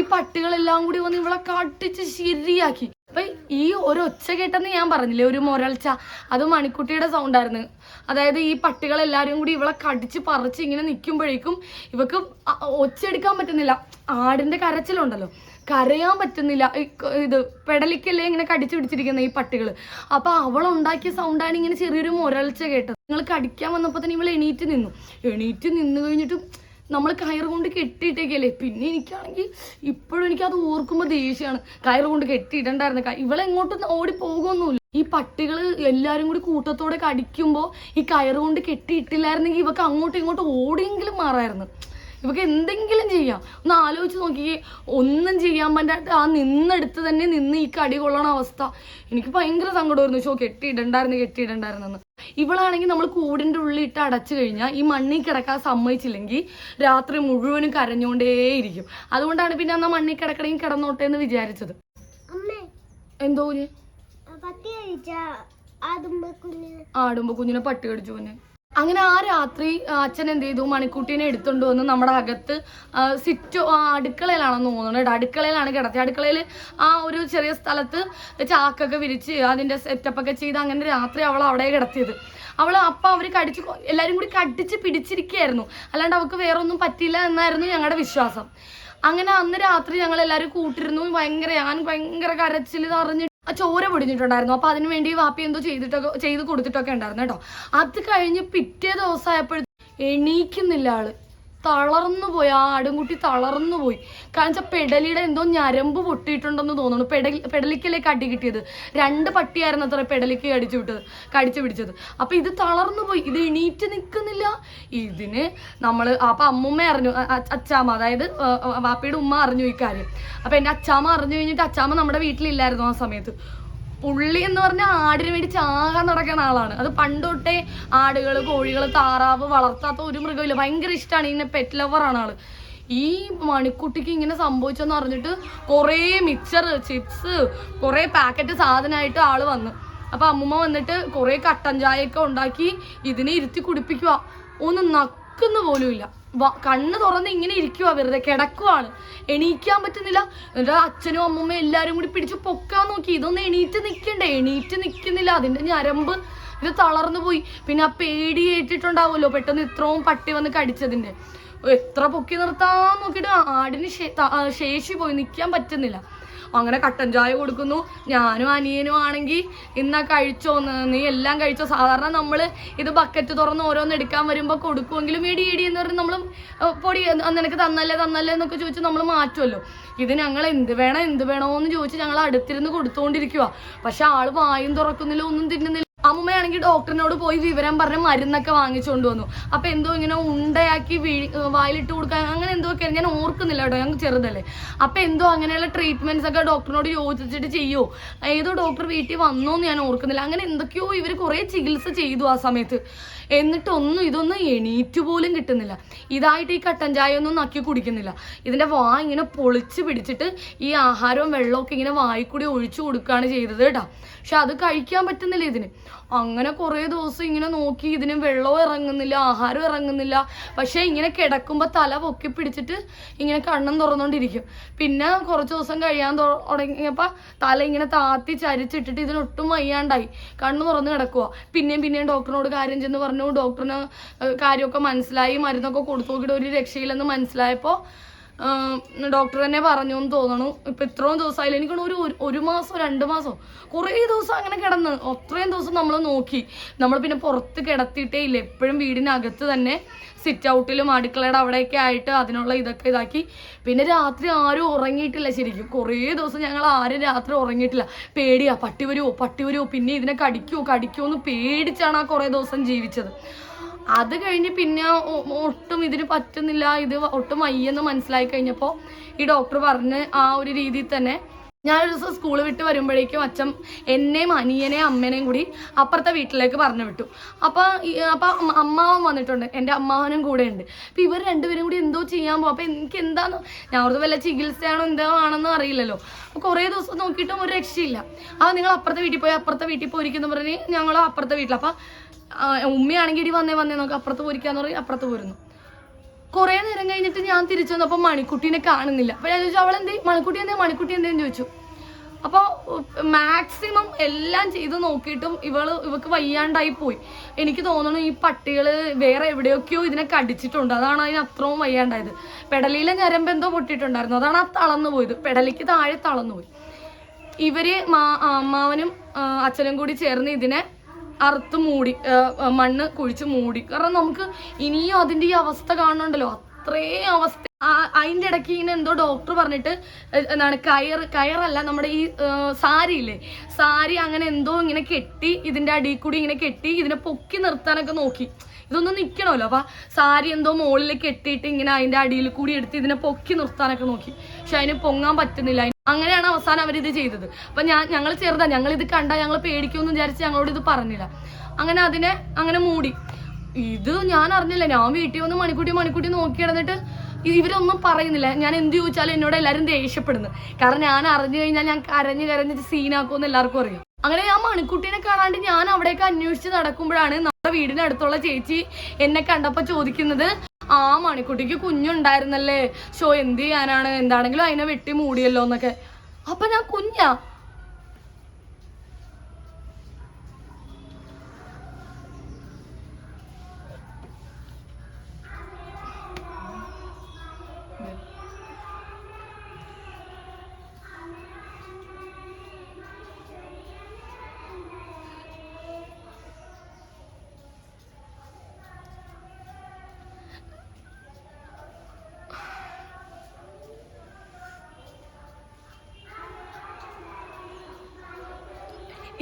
ഈ പട്ടികളെല്ലാം കൂടി വന്ന് ഇവളെ കട്ടിച്ച് ശരിയാക്കി. അപ്പൊ ഈ ഒരു ഒച്ച കേട്ടെന്ന് ഞാൻ പറഞ്ഞില്ലേ ഒരു മുരൾച്ച. അത് മണിക്കുട്ടിയുടെ സൗണ്ടായിരുന്നു അതായത് ഈ പട്ടികൾ എല്ലാരും കൂടി ഇവളെ കടിച്ച് പറിച്ച് ഇങ്ങനെ നിൽക്കുമ്പോഴേക്കും ഇവക്ക് ഒച്ച എടുക്കാൻ പറ്റുന്നില്ല. ആടിന്റെ കരച്ചിലുണ്ടല്ലോ. കരയാൻ പറ്റുന്നില്ല. ഇത് പെടലിക്കല്ലേ ഇങ്ങനെ കടിച്ചു പിടിച്ചിരിക്കുന്ന ഈ പട്ടികൾ അപ്പൊ അവൾ ഉണ്ടാക്കിയ സൗണ്ടാണ് ഇങ്ങനെ ചെറിയൊരു മുരൾച്ച കേട്ടത്. നിങ്ങൾ കടിക്കാൻ വന്നപ്പോ തന്നെ ഇവൾ എണീറ്റ് നിന്നു. എണീറ്റ് നിന്ന് കഴിഞ്ഞിട്ട് നമ്മൾ കയർ കൊണ്ട് കെട്ടിയിട്ടേക്കല്ലേ? പിന്നെ എനിക്കാണെങ്കിൽ ഇപ്പോഴും എനിക്ക് അത് ഓർക്കുമ്പോൾ ദേഷ്യമാണ് കയർ കൊണ്ട് കെട്ടിയിടണ്ടായിരുന്നു. ഇവളെ ഇവളെങ്ങോട്ടും ഓടി പോകുമൊന്നുമില്ല ഈ പട്ടികൾ എല്ലാവരും കൂടി കൂട്ടത്തോടെ കടിക്കുമ്പോൾ ഈ കയർ കൊണ്ട് കെട്ടിയിട്ടില്ലായിരുന്നെങ്കിൽ ഇവക്ക് അങ്ങോട്ടും ഇങ്ങോട്ടും ഓടിയെങ്കിലും മാറായിരുന്നു. ഇവക്ക് എന്തെങ്കിലും ചെയ്യാം. ഒന്ന് ആലോചിച്ച് നോക്കി. ഒന്നും ചെയ്യാൻ പറ്റാത്ത ആ നിന്നെടുത്ത് തന്നെ നിന്ന് ഈ കടി കൊള്ളണ അവസ്ഥ. എനിക്ക് ഭയങ്കര സങ്കടമായിരുന്നു. ഷോ കെട്ടിയിടണ്ടായിരുന്നു കെട്ടിയിടണ്ടായിരുന്നെന്ന്. ഇവളാണെങ്കിൽ നമ്മൾ കൂടിന്റെ ഉള്ളിൽ ഇട്ട് അടച്ചു കഴിഞ്ഞാൽ ഈ മണ്ണിൽ കിടക്കാൻ സമ്മതിച്ചില്ലെങ്കിൽ രാത്രി മുഴുവനും കരഞ്ഞുകൊണ്ടേയിരിക്കും. അതുകൊണ്ടാണ് പിന്നെ അന്ന് മണ്ണിൽ കിടക്കണമെങ്കിൽ കിടന്നോട്ടെ എന്ന് വിചാരിച്ചത്. അമ്മേ. എന്തോ ആടുമ്പോ കുഞ്ഞിനെ പട്ടി കടിച്ചു കുഞ്ഞ്. അങ്ങനെ ആ രാത്രി അച്ഛൻ എന്ത് ചെയ്തു? മണിക്കുട്ടീനെ എടുത്തോണ്ട് വന്ന് നമ്മുടെ അകത്ത്. സിറ്റ് അടുക്കളയിലാണെന്ന് തോന്നുന്നുണ്ട് അടുക്കളയിലാണ് കിടത്തി അടുക്കളയിൽ ആ ഒരു ചെറിയ സ്ഥലത്ത് ചാക്കൊക്കെ വിരിച്ച് അതിന്റെ സെറ്റപ്പ് ഒക്കെ ചെയ്ത് അങ്ങനെ രാത്രി അവൾ അവിടെ കിടത്തിയത്. അവൾ അപ്പം അവർ കടിച്ച് എല്ലാവരും കൂടി കടിച്ച് പിടിച്ചിരിക്കുകയായിരുന്നു. അല്ലാണ്ട് അവൾക്ക് വേറെ ഒന്നും പറ്റില്ല എന്നായിരുന്നു ഞങ്ങളുടെ വിശ്വാസം. അങ്ങനെ അന്ന് രാത്രി ഞങ്ങൾ എല്ലാവരും കൂട്ടിരുന്നു. ഭയങ്കര ഞാൻ ഭയങ്കര കരച്ചിൽ നിറഞ്ഞിട്ട് ആ ചോര പൊടിഞ്ഞിട്ടുണ്ടായിരുന്നു. അപ്പൊ അതിന് വേണ്ടി വാപ്പി എന്തോ ചെയ്തിട്ടൊക്കെ ചെയ്ത് കൊടുത്തിട്ടൊക്കെ ഉണ്ടായിരുന്നു കേട്ടോ. അത് കഴിഞ്ഞ് പിറ്റേ ദിവസമായപ്പോഴും എണീക്കുന്നില്ല ആൾ. തളർന്നു പോയി ആ ആടുംകുട്ടി തളർന്നു പോയി. കാരണം വെച്ചാൽ പെടലിയുടെ എന്തോ ഞരമ്പ് പൊട്ടിയിട്ടുണ്ടെന്ന് തോന്നുന്നു. പെടലി പെടലിക്കലേക്ക് അടി കിട്ടിയത്? രണ്ട് പട്ടിയായിരുന്നു അത്ര പെടലിക്ക് കടിച്ചു വിട്ടത് കടിച്ചു പിടിച്ചത്. അപ്പൊ ഇത് തളർന്നു പോയി. ഇത് എണീറ്റ് നിൽക്കുന്നില്ല ഇതിന് നമ്മൾ അപ്പൊ അമ്മുമ്മ അറിഞ്ഞു അച്ചാമ്മ അതായത് വാപ്പയുടെ ഉമ്മ അറിഞ്ഞു ഈ കാര്യം. അപ്പൊ എന്റെ അച്ചാമ്മ അറിഞ്ഞു കഴിഞ്ഞിട്ട് അച്ചാമ്മ നമ്മുടെ വീട്ടിലില്ലായിരുന്നു ആ സമയത്ത്. പുള്ളി എന്ന് പറഞ്ഞാൽ ആടിന് വേണ്ടി ചാകാൻ നടക്കുന്ന ആളാണ്. അത് പണ്ട് തൊട്ടേ ആടുകൾ കോഴികൾ താറാവ് വളർത്താത്ത ഒരു മൃഗമില്ല. ഭയങ്കര ഇഷ്ടമാണ് ഇങ്ങനെ പെറ്റ് ലവറാണ് ആൾ. ഈ മണിക്കുട്ടിക്ക് ഇങ്ങനെ സംഭവിച്ചെന്ന് അറിഞ്ഞിട്ട് കുറേ മിക്സർ ചിപ്സ് കുറേ പാക്കറ്റ് സാധനമായിട്ട് ആൾ വന്ന്. അപ്പൊ അമ്മുമ്മ വന്നിട്ട് കുറേ കട്ടൻ ചായയൊക്കെ ഉണ്ടാക്കി ഇതിനെ ഇരുത്തി കുടിപ്പിക്കുക ഒന്ന് നക്കുന്ന പോലുമില്ല കണ്ണ് തുറന്ന് ഇങ്ങനെ ഇരിക്കുക വെറുതെ കിടക്കുവാണ്. എണീക്കാൻ പറ്റുന്നില്ല. എന്നിട്ട് അച്ഛനും അമ്മമ്മയും എല്ലാരും കൂടി പിടിച്ച് പൊക്കാൻ നോക്കി. ഇതൊന്ന് എണീറ്റ് നിൽക്കണ്ടേ? എണീറ്റ് നിൽക്കുന്നില്ല. അതിന്റെ ഞരമ്പ് ഇത് തളർന്നു പോയി. പിന്നെ ആ പേടി ഏറ്റിട്ടുണ്ടാവുമല്ലോ പെട്ടെന്ന് ഇത്രയും പട്ടി വന്ന് കടിച്ചതിന്റെ. എത്ര പൊക്കി നിർത്താൻ നോക്കിയിട്ട് ആടിന് ശേഷി പോയി. നിൽക്കാൻ പറ്റുന്നില്ല. അങ്ങനെ കട്ടൻ ചായ കൊടുക്കുന്നു. ഞാനും അനിയനും ആണെങ്കിൽ ഇന്നാ കഴിച്ചോ നീ എല്ലാം കഴിച്ചോ. സാധാരണ നമ്മൾ ഇത് ബക്കറ്റ് തുറന്ന് ഓരോന്ന് എടുക്കാൻ വരുമ്പോൾ കൊടുക്കുമെങ്കിലും ഇടി ഇടി എന്ന് പറഞ്ഞ് നമ്മൾ പൊടി നിനക്ക് തന്നല്ലേ തന്നല്ലേ എന്നൊക്കെ ചോദിച്ച് നമ്മൾ മാറ്റുമല്ലോ ഇത് ഞങ്ങൾ എന്ത് വേണം എന്ത് വേണോന്ന് ചോദിച്ച് ഞങ്ങൾ അടുത്തിരുന്ന് കൊടുത്തുകൊണ്ടിരിക്കുക പക്ഷെ ആൾ വായും തുറക്കുന്നില്ല ഒന്നും തിന്നുന്നില്ല. അമ്മയാണെങ്കിൽ ഡോക്ടറിനോട് പോയി വിവരം പറഞ്ഞ് മരുന്നൊക്കെ വാങ്ങിച്ചുകൊണ്ട് വന്നു. അപ്പൊ എന്തോ ഇങ്ങനെ ഉണ്ടയാക്കി വീ വായിലിട്ട് കൊടുക്കാൻ അങ്ങനെ എന്തോ ഒക്കെ ഞാൻ ഓർക്കുന്നില്ല കേട്ടോ ഞങ്ങൾ ചെറുതല്ലേ. അപ്പൊ എന്തോ അങ്ങനെയുള്ള ട്രീറ്റ്മെന്റ്സ് ഒക്കെ ഡോക്ടറിനോട് ചോദിച്ചിട്ട് ചെയ്യോ? ഏതോ ഡോക്ടർ വീട്ടിൽ വന്നോന്ന് ഞാൻ ഓർക്കുന്നില്ല. അങ്ങനെ എന്തൊക്കെയോ ഇവർ കുറേ ചികിത്സ ചെയ്തു ആ സമയത്ത്. എന്നിട്ടൊന്നും ഇതൊന്നും എണീറ്റ് പോലും കിട്ടുന്നില്ല. ഇതായിട്ട് ഈ കട്ടൻ ചായ ഒന്നും നക്കി കുടിക്കുന്നില്ല. ഇതിന്റെ വാ ഇങ്ങനെ പൊളിച്ച് പിടിച്ചിട്ട് ഈ ആഹാരവും വെള്ളമൊക്കെ ഇങ്ങനെ വായിക്കൂടി കൂടി ഒഴിച്ചു കൊടുക്കുകയാണ് ചെയ്തത് കേട്ടോ. പക്ഷെ അത് കഴിക്കാൻ പറ്റുന്നില്ല ഇതിന്. അങ്ങനെ കുറേ ദിവസം ഇങ്ങനെ നോക്കി ഇതിന് വെള്ളവും ഇറങ്ങുന്നില്ല ആഹാരം ഇറങ്ങുന്നില്ല. പക്ഷേ ഇങ്ങനെ കിടക്കുമ്പോൾ തല പൊക്കി പിടിച്ചിട്ട് ഇങ്ങനെ കണ്ണും തുറന്നുകൊണ്ടിരിക്കും പിന്നെ കുറച്ച് ദിവസം കഴിയാൻ തുടങ്ങിയപ്പോൾ തല ഇങ്ങനെ താത്തി ചരിച്ചിട്ടിട്ട് ഇതിനൊട്ടും വയ്യാണ്ടായി. കണ്ണ് തുറന്ന് കിടക്കുക പിന്നെയും പിന്നെയും ഡോക്ടറിനോട് കാര്യം ചെന്ന് പറഞ്ഞു ഡോക്ടറിന് ഏഹ് കാര്യമൊക്കെ മനസ്സിലായി മരുന്നൊക്കെ കൊടുത്തു നോക്കിയിട്ട് ഒരു രക്ഷയില്ലെന്ന് മനസ്സിലായപ്പോൾ ഡോക്ടർ തന്നെ പറഞ്ഞു എന്ന് തോന്നണു. ഇപ്പൊ ഇത്രയും ദിവസമായില്ല എനിക്ക് ഒരു- ഒരു മാസം രണ്ട് മാസം? കുറേ ദിവസം അങ്ങനെ കിടന്ന്. അത്രയും ദിവസം നമ്മൾ നോക്കി. നമ്മൾ പിന്നെ പുറത്ത് കിടത്തിയിട്ടേ ഇല്ല. എപ്പോഴും വീടിനകത്ത് തന്നെ സിറ്റ് ഔട്ടിലും അടുക്കളയുടെ അവിടെയൊക്കെ ആയിട്ട് അതിനുള്ള ഇതൊക്കെ ഇതാക്കി. പിന്നെ രാത്രി ആരും ഉറങ്ങിയിട്ടില്ല ശരിക്കും. കുറേ ദിവസം ഞങ്ങൾ ആരും രാത്രി ഉറങ്ങിയിട്ടില്ല. പേടിയാ. പട്ടി വരുമോ പട്ടി വരുമോ പിന്നെ ഇതിനെ കടിക്കുമോ കടിക്കുമോ എന്ന് പേടിച്ചാണ് ആ കുറേ ദിവസം ജീവിച്ചത്. അത് കഴിഞ്ഞ് പിന്നെ ഒട്ടും ഇതിന് പറ്റുന്നില്ല. ഇത് ഒട്ടും വയ്യെന്ന് മനസ്സിലായി കഴിഞ്ഞപ്പോൾ ഈ ഡോക്ടർ പറഞ്ഞ് ആ ഒരു രീതിയിൽ തന്നെ ഞാനൊരു ദിവസം സ്കൂൾ വിട്ട് വരുമ്പോഴേക്കും അച്ഛൻ എന്നെയും അനിയനെയും അമ്മേനെയും കൂടി അപ്പുറത്തെ വീട്ടിലേക്ക് പറഞ്ഞു വിട്ടു. അപ്പോൾ അപ്പം അമ്മ- അമ്മാവൻ വന്നിട്ടുണ്ട്. എന്റെ അമ്മാവനും കൂടെ ഉണ്ട്. അപ്പം ഇവർ രണ്ടുപേരും കൂടി എന്തോ ചെയ്യാൻ പോകും അപ്പം എനിക്ക് എന്താന്ന് ഞാൻ അവർക്ക് വല്ല ചികിത്സയാണോ എന്തോ ആണെന്ന് അറിയില്ലല്ലോ. അപ്പോൾ കുറേ ദിവസം നോക്കിയിട്ടും ഒരു രക്ഷയില്ല. അപ്പോൾ നിങ്ങൾ അപ്പുറത്തെ വീട്ടിൽ പോയി അപ്പുറത്തെ വീട്ടിൽ പോയിരിക്കുന്നു പറഞ്ഞ് ഞങ്ങൾ അപ്പുറത്തെ വീട്ടിൽ അപ്പം ആ, ഉമ്മയാണെങ്കിൽ ഇടി വന്നേ വന്നേ നോക്കാം അപ്പുറത്ത് പോരിക്കാന്ന് പറയും അപ്പുറത്ത് പോരുന്നു. കുറേ നേരം കഴിഞ്ഞിട്ട് ഞാൻ തിരിച്ചു വന്നപ്പോൾ മണിക്കുട്ടീനെ കാണുന്നില്ല. അപ്പോൾ ഞാൻ ചോദിച്ചു അവളെന്തേ? മണിക്കുട്ടി എന്തേ? മണിക്കുട്ടി എന്തേന്ന് ചോദിച്ചു. അപ്പോൾ മാക്സിമം എല്ലാം ചെയ്ത് നോക്കിയിട്ടും ഇവൾ ഇവക്ക് വയ്യാണ്ടായി പോയി. എനിക്ക് തോന്നുന്നു ഈ പട്ടികൾ വേറെ എവിടെയൊക്കെയോ ഇതിനെ കടിച്ചിട്ടുണ്ട്. അതാണ് അതിന് അത്രയും വയ്യാണ്ടായത്. പെടലിയിലെ ഞരമ്പ് എന്തോ പൊട്ടിയിട്ടുണ്ടായിരുന്നു. അതാണ് ആ തളർന്നു പോയത്. പെടലിക്ക് താഴെ തളർന്നു പോയി. ഇവർ മാ- അമ്മാവനും അച്ഛനും കൂടി ചേർന്ന് ഇതിനെ അറുത്ത് മൂടി മണ്ണ് കുഴിച്ച് മൂടി. കാരണം നമുക്ക് ഇനിയും അതിന്റെ ഈ അവസ്ഥ കാണുന്നുണ്ടല്ലോ അത്രയും അവസ്ഥ. അതിന്റെ ഇടയ്ക്ക് ഇങ്ങനെ എന്തോ ഡോക്ടർ പറഞ്ഞിട്ട് എന്താണ് കയർ കയറല്ല നമ്മുടെ ഈ സാരിയില്ലേ? സാരി അങ്ങനെ എന്തോ ഇങ്ങനെ കെട്ടി ഇതിന്റെ അടിയിൽ കൂടി ഇങ്ങനെ കെട്ടി ഇതിനെ പൊക്കി നിർത്താനൊക്കെ നോക്കി. ഇതൊന്നും നിൽക്കണമല്ലോ അപ്പൊ സാരി എന്തോ മുകളിലേക്ക് എത്തിയിട്ട് ഇങ്ങനെ അതിന്റെ അടിയിൽ കൂടി എടുത്ത് ഇതിനെ പൊക്കി നിർത്താനൊക്കെ നോക്കി. പക്ഷെ അതിന് പൊങ്ങാൻ പറ്റുന്നില്ല. അങ്ങനെയാണ് അവസാനം അവരിത് ചെയ്തത്. അപ്പൊ ഞാൻ ഞങ്ങൾ ചെറുതാ. ഞങ്ങൾ ഇത് കണ്ട ഞങ്ങൾ പേടിക്കുമെന്ന് വിചാരിച്ച് ഞങ്ങളോട് ഇത് പറഞ്ഞില്ല. അങ്ങനെ അതിനെ അങ്ങനെ മൂടി. ഇത് ഞാൻ അറിഞ്ഞില്ല. ഞാൻ വീട്ടിൽ വന്ന് മണിക്കുട്ടി മണിക്കുട്ടി നോക്കി കിടന്നിട്ട് ഇവരൊന്നും പറയുന്നില്ല. ഞാൻ എന്ത് ചോദിച്ചാലും എന്നോട് എല്ലാവരും ദേഷ്യപ്പെടുന്നു. കാരണം ഞാൻ അറിഞ്ഞു കഴിഞ്ഞാൽ ഞാൻ കരഞ്ഞ് കരഞ്ഞിട്ട് സീനാക്കുമെന്ന് എല്ലാവർക്കും അറിയാം. അങ്ങനെ ഞാൻ മണിക്കുട്ടീനെ കാണാണ്ട് ഞാൻ അവിടേക്ക് അന്വേഷിച്ച് നടക്കുമ്പോഴാണ് വീടിനടുത്തുള്ള ചേച്ചി എന്നെ കണ്ടപ്പോൾ ചോദിക്കുന്നത് ആ മണിക്കുട്ടിക്ക് കുഞ്ഞുണ്ടായിരുന്നല്ലേ? ഷോ എന്ത് ചെയ്യാനാണ്? എന്താണെങ്കിലും അതിനെ വെട്ടി മൂടിയല്ലോ എന്നൊക്കെ അപ്പൊ ഞാൻ കുഞ്ഞാ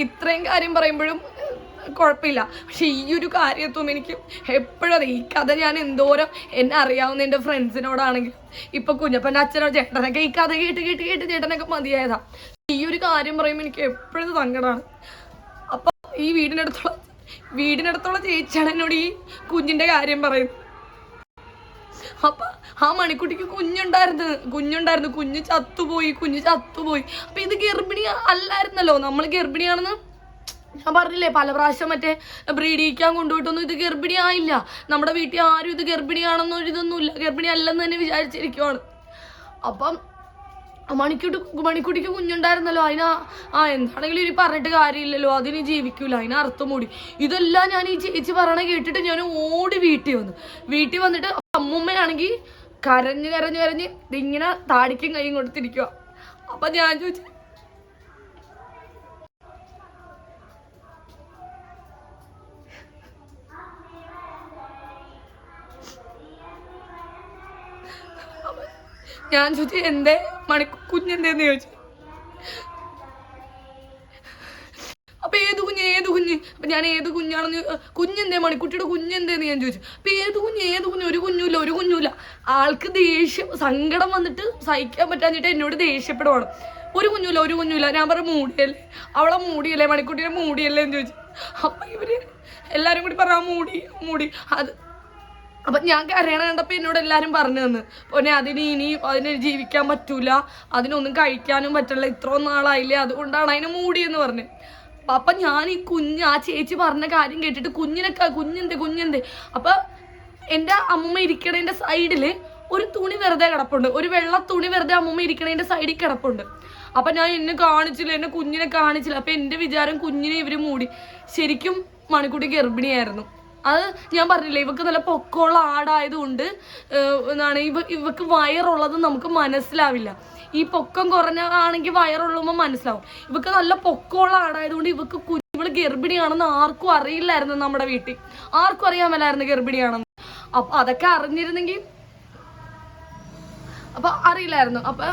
ഇത്രയും കാര്യം പറയുമ്പോഴും കുഴപ്പമില്ല. പക്ഷെ ഈ ഒരു കാര്യത്തൊന്നും എനിക്ക് എപ്പോഴും ഈ കഥ ഞാൻ എന്തോരം എന്നെ അറിയാവുന്ന എന്റെ ഫ്രണ്ട്സിനോടാണെങ്കിലും. ഇപ്പൊ കുഞ്ഞപ്പന്റെ അച്ഛനോ ചേട്ടനൊക്കെ ഈ കഥ കേട്ട് കേട്ട് കേട്ട് ചേട്ടനൊക്കെ മതിയായതാ. ഈ ഒരു കാര്യം പറയുമ്പോൾ എനിക്ക് എപ്പോഴും സങ്കടമാണ് അപ്പൊ ഈ വീടിനടുത്തുള്ള വീടിനടുത്തുള്ള ചേച്ചിയാണ് എന്നോട് ഈ കുഞ്ഞിന്റെ കാര്യം പറയുന്നത്. അപ്പൊ ആ മണിക്കുട്ടിക്ക് കുഞ്ഞുണ്ടായിരുന്നു. കുഞ്ഞുണ്ടായിരുന്നു. കുഞ്ഞ് ചത്തുപോയി. കുഞ്ഞ് ചത്തുപോയി. അപ്പൊ ഇത് ഗർഭിണി അല്ലായിരുന്നല്ലോ. നമ്മൾ ഗർഭിണിയാണെന്ന് ഞാൻ പറഞ്ഞില്ലേ പല പ്രാവശ്യം മറ്റേ ബ്രീഡിക്കാൻ കൊണ്ടുപോയിട്ടൊന്നും ഇത് ഗർഭിണി ആയില്ല നമ്മുടെ വീട്ടിൽ ആരും ഇത് ഗർഭിണിയാണെന്നോ ഇതൊന്നുമില്ല ഗർഭിണി അല്ലെന്ന് തന്നെ വിചാരിച്ചിരിക്കുവാണ്. അപ്പം മണിക്കുട്ടി മണിക്കുട്ടിക്ക് കുഞ്ഞുണ്ടായിരുന്നല്ലോ. അതിന് ആ എന്താണെങ്കിലും ഇനി പറഞ്ഞിട്ട് കാര്യമില്ലല്ലോ. അതിന് ജീവിക്കൂല. അതിന് അർത്ഥം മൂടി. ഇതെല്ലാം ഞാൻ ഈ ചേച്ചി പറയണ കേട്ടിട്ട് ഞാൻ ഓടി വീട്ടിൽ വന്നു. വീട്ടിൽ വന്നിട്ട് അമ്മൂമ്മയാണെങ്കിൽ കരഞ്ഞ് കരഞ്ഞ് കരഞ്ഞ് ഇങ്ങനെ താടിക്കും കൈയും കൊടുത്തിരിക്കുക അപ്പൊ ഞാൻ ചോദിച്ചു ഞാൻ ചോദിച്ചു എന്തേ? മണിക്കു കുഞ്ഞെന്തേന്ന് ചോദിച്ചു? അപ്പൊ ഏത് കുഞ്ഞ് ഏത് കുഞ്ഞ്? അപ്പൊ ഞാൻ ഏത് കുഞ്ഞാണെന്ന് കുഞ്ഞെന്തേ മണിക്കുട്ടിയുടെ കുഞ്ഞെന്തേന്ന് ഞാൻ ചോദിച്ചു. അപ്പൊ ഏത് കുഞ്ഞ് ഏത് കുഞ്ഞ്? ഒരു കുഞ്ഞുമില്ല ഒരു കുഞ്ഞുമില്ല. ആൾക്ക് ദേഷ്യം സങ്കടം വന്നിട്ട് സഹിക്കാൻ പറ്റാഞ്ഞിട്ട് എന്നോട് ദേഷ്യപ്പെടുവാണ്. ഒരു കുഞ്ഞുമില്ല ഒരു കുഞ്ഞുമില്ല. ഞാൻ പറഞ്ഞ മൂടിയല്ലേ? അവളെ മൂടിയല്ലേ? മണിക്കുട്ടിയെ മൂടിയല്ലേ? എന്ന് ചോദിച്ചു. അപ്പൊ ഇവർ എല്ലാരും കൂടി പറ മൂടി മൂടി. അത് അപ്പൊ ഞാൻ കരയണ കണ്ടപ്പോ എന്നോട് എല്ലാരും പറഞ്ഞു തന്നു. പിന്നെ അതിന് ഇനി അതിന് ജീവിക്കാൻ പറ്റൂല. അതിനൊന്നും കഴിക്കാനും പറ്റില്ല. ഇത്രയും നാളായില്ലേ? അതുകൊണ്ടാണ് അതിന് മൂടിയെന്ന് പറഞ്ഞു. അപ്പൊ ഞാൻ ഈ കുഞ്ഞ് ആ ചേച്ചി പറഞ്ഞ കാര്യം കേട്ടിട്ട് കുഞ്ഞിനൊക്കെ കുഞ്ഞെന്ത് കുഞ്ഞെന്ത് അപ്പൊ എന്റെ അമ്മൂമ്മ ഇരിക്കണേന്റെ സൈഡിൽ ഒരു തുണി വെറുതെ കിടപ്പുണ്ട്. ഒരു വെള്ള തുണി വെറുതെ അമ്മൂമ്മ ഇരിക്കണേന്റെ സൈഡിൽ കിടപ്പുണ്ട്. അപ്പൊ ഞാൻ എന്നെ കാണിച്ചില്ല എന്നെ കുഞ്ഞിനെ കാണിച്ചില്ല. അപ്പൊ എന്റെ വിചാരം കുഞ്ഞിനെ ഇവർ മൂടി. ശരിക്കും മണിക്കുട്ടി ഗർഭിണിയായിരുന്നു. അത് ഞാൻ പറഞ്ഞില്ലേ ഇവക്ക് നല്ല പൊക്കമുള്ള ആടായതുകൊണ്ട് കൊണ്ട് എന്താണ് ഇവ ഇവക്ക് വയറുള്ളത് നമുക്ക് മനസ്സിലാവില്ല. ഈ പൊക്കം കുറഞ്ഞാണെങ്കിൽ വയറുള്ളുമ്പോൾ മനസ്സിലാവും. ഇവക്ക് നല്ല പൊക്കമുള്ള ആടായതുകൊണ്ട് ഇവക്ക് ഇവൾ ഗർഭിണിയാണെന്ന് ആർക്കും അറിയില്ലായിരുന്നു നമ്മുടെ വീട്ടിൽ. ആർക്കും അറിയാൻ മേലായിരുന്നു ഗർഭിണിയാണെന്ന്. അപ്പൊ അതൊക്കെ അറിഞ്ഞിരുന്നെങ്കിൽ അപ്പൊ അറിയില്ലായിരുന്നു. അപ്പൊ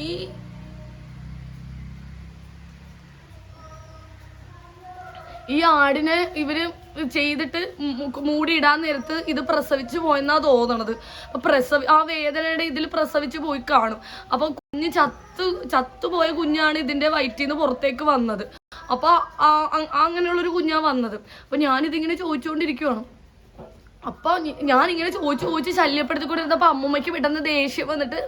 ഈ ഈ ആടിനെ ഇവർ ചെയ്തിട്ട് മൂടിയിടാൻ നേരത്ത് ഇത് പ്രസവിച്ചു പോയെന്നാ തോന്നണത്. അപ്പൊ പ്രസവി ആ വേദനയുടെ ഇതിൽ പ്രസവിച്ചു പോയി കാണും. അപ്പൊ കുഞ്ഞ് ചത്തു ചത്തുപോയ കുഞ്ഞാണ് ഇതിന്റെ വയറ്റിൽ നിന്ന് പുറത്തേക്ക് വന്നത്. അപ്പൊ അങ്ങനെയുള്ളൊരു കുഞ്ഞാ വന്നത്. അപ്പൊ ഞാനിതിങ്ങനെ ചോദിച്ചുകൊണ്ടിരിക്കുവാണ് അപ്പൊ ഞ- ഞാനിങ്ങനെ ചോദിച്ചു ചോദിച്ച് ശല്യപ്പെടുത്തിക്കൊണ്ടിരുന്നപ്പോ അമ്മൂമ്മയ്ക്ക് പെട്ടെന്ന് ദേഷ്യം വന്നിട്ട്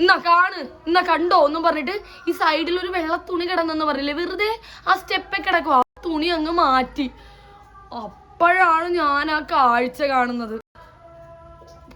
എന്നാ കാണ് എന്നാ കണ്ടോ? എന്നും പറഞ്ഞിട്ട് ഈ സൈഡിൽ ഒരു വെള്ള തുണി കിടന്നെന്ന് പറഞ്ഞില്ലേ? വെറുതെ ആ സ്റ്റെപ്പൊക്കെ കിടക്കും ആ തുണി അങ്ങ് മാറ്റി. അപ്പോഴാണ് ഞാൻ ആ കാഴ്ച കാണുന്നത്.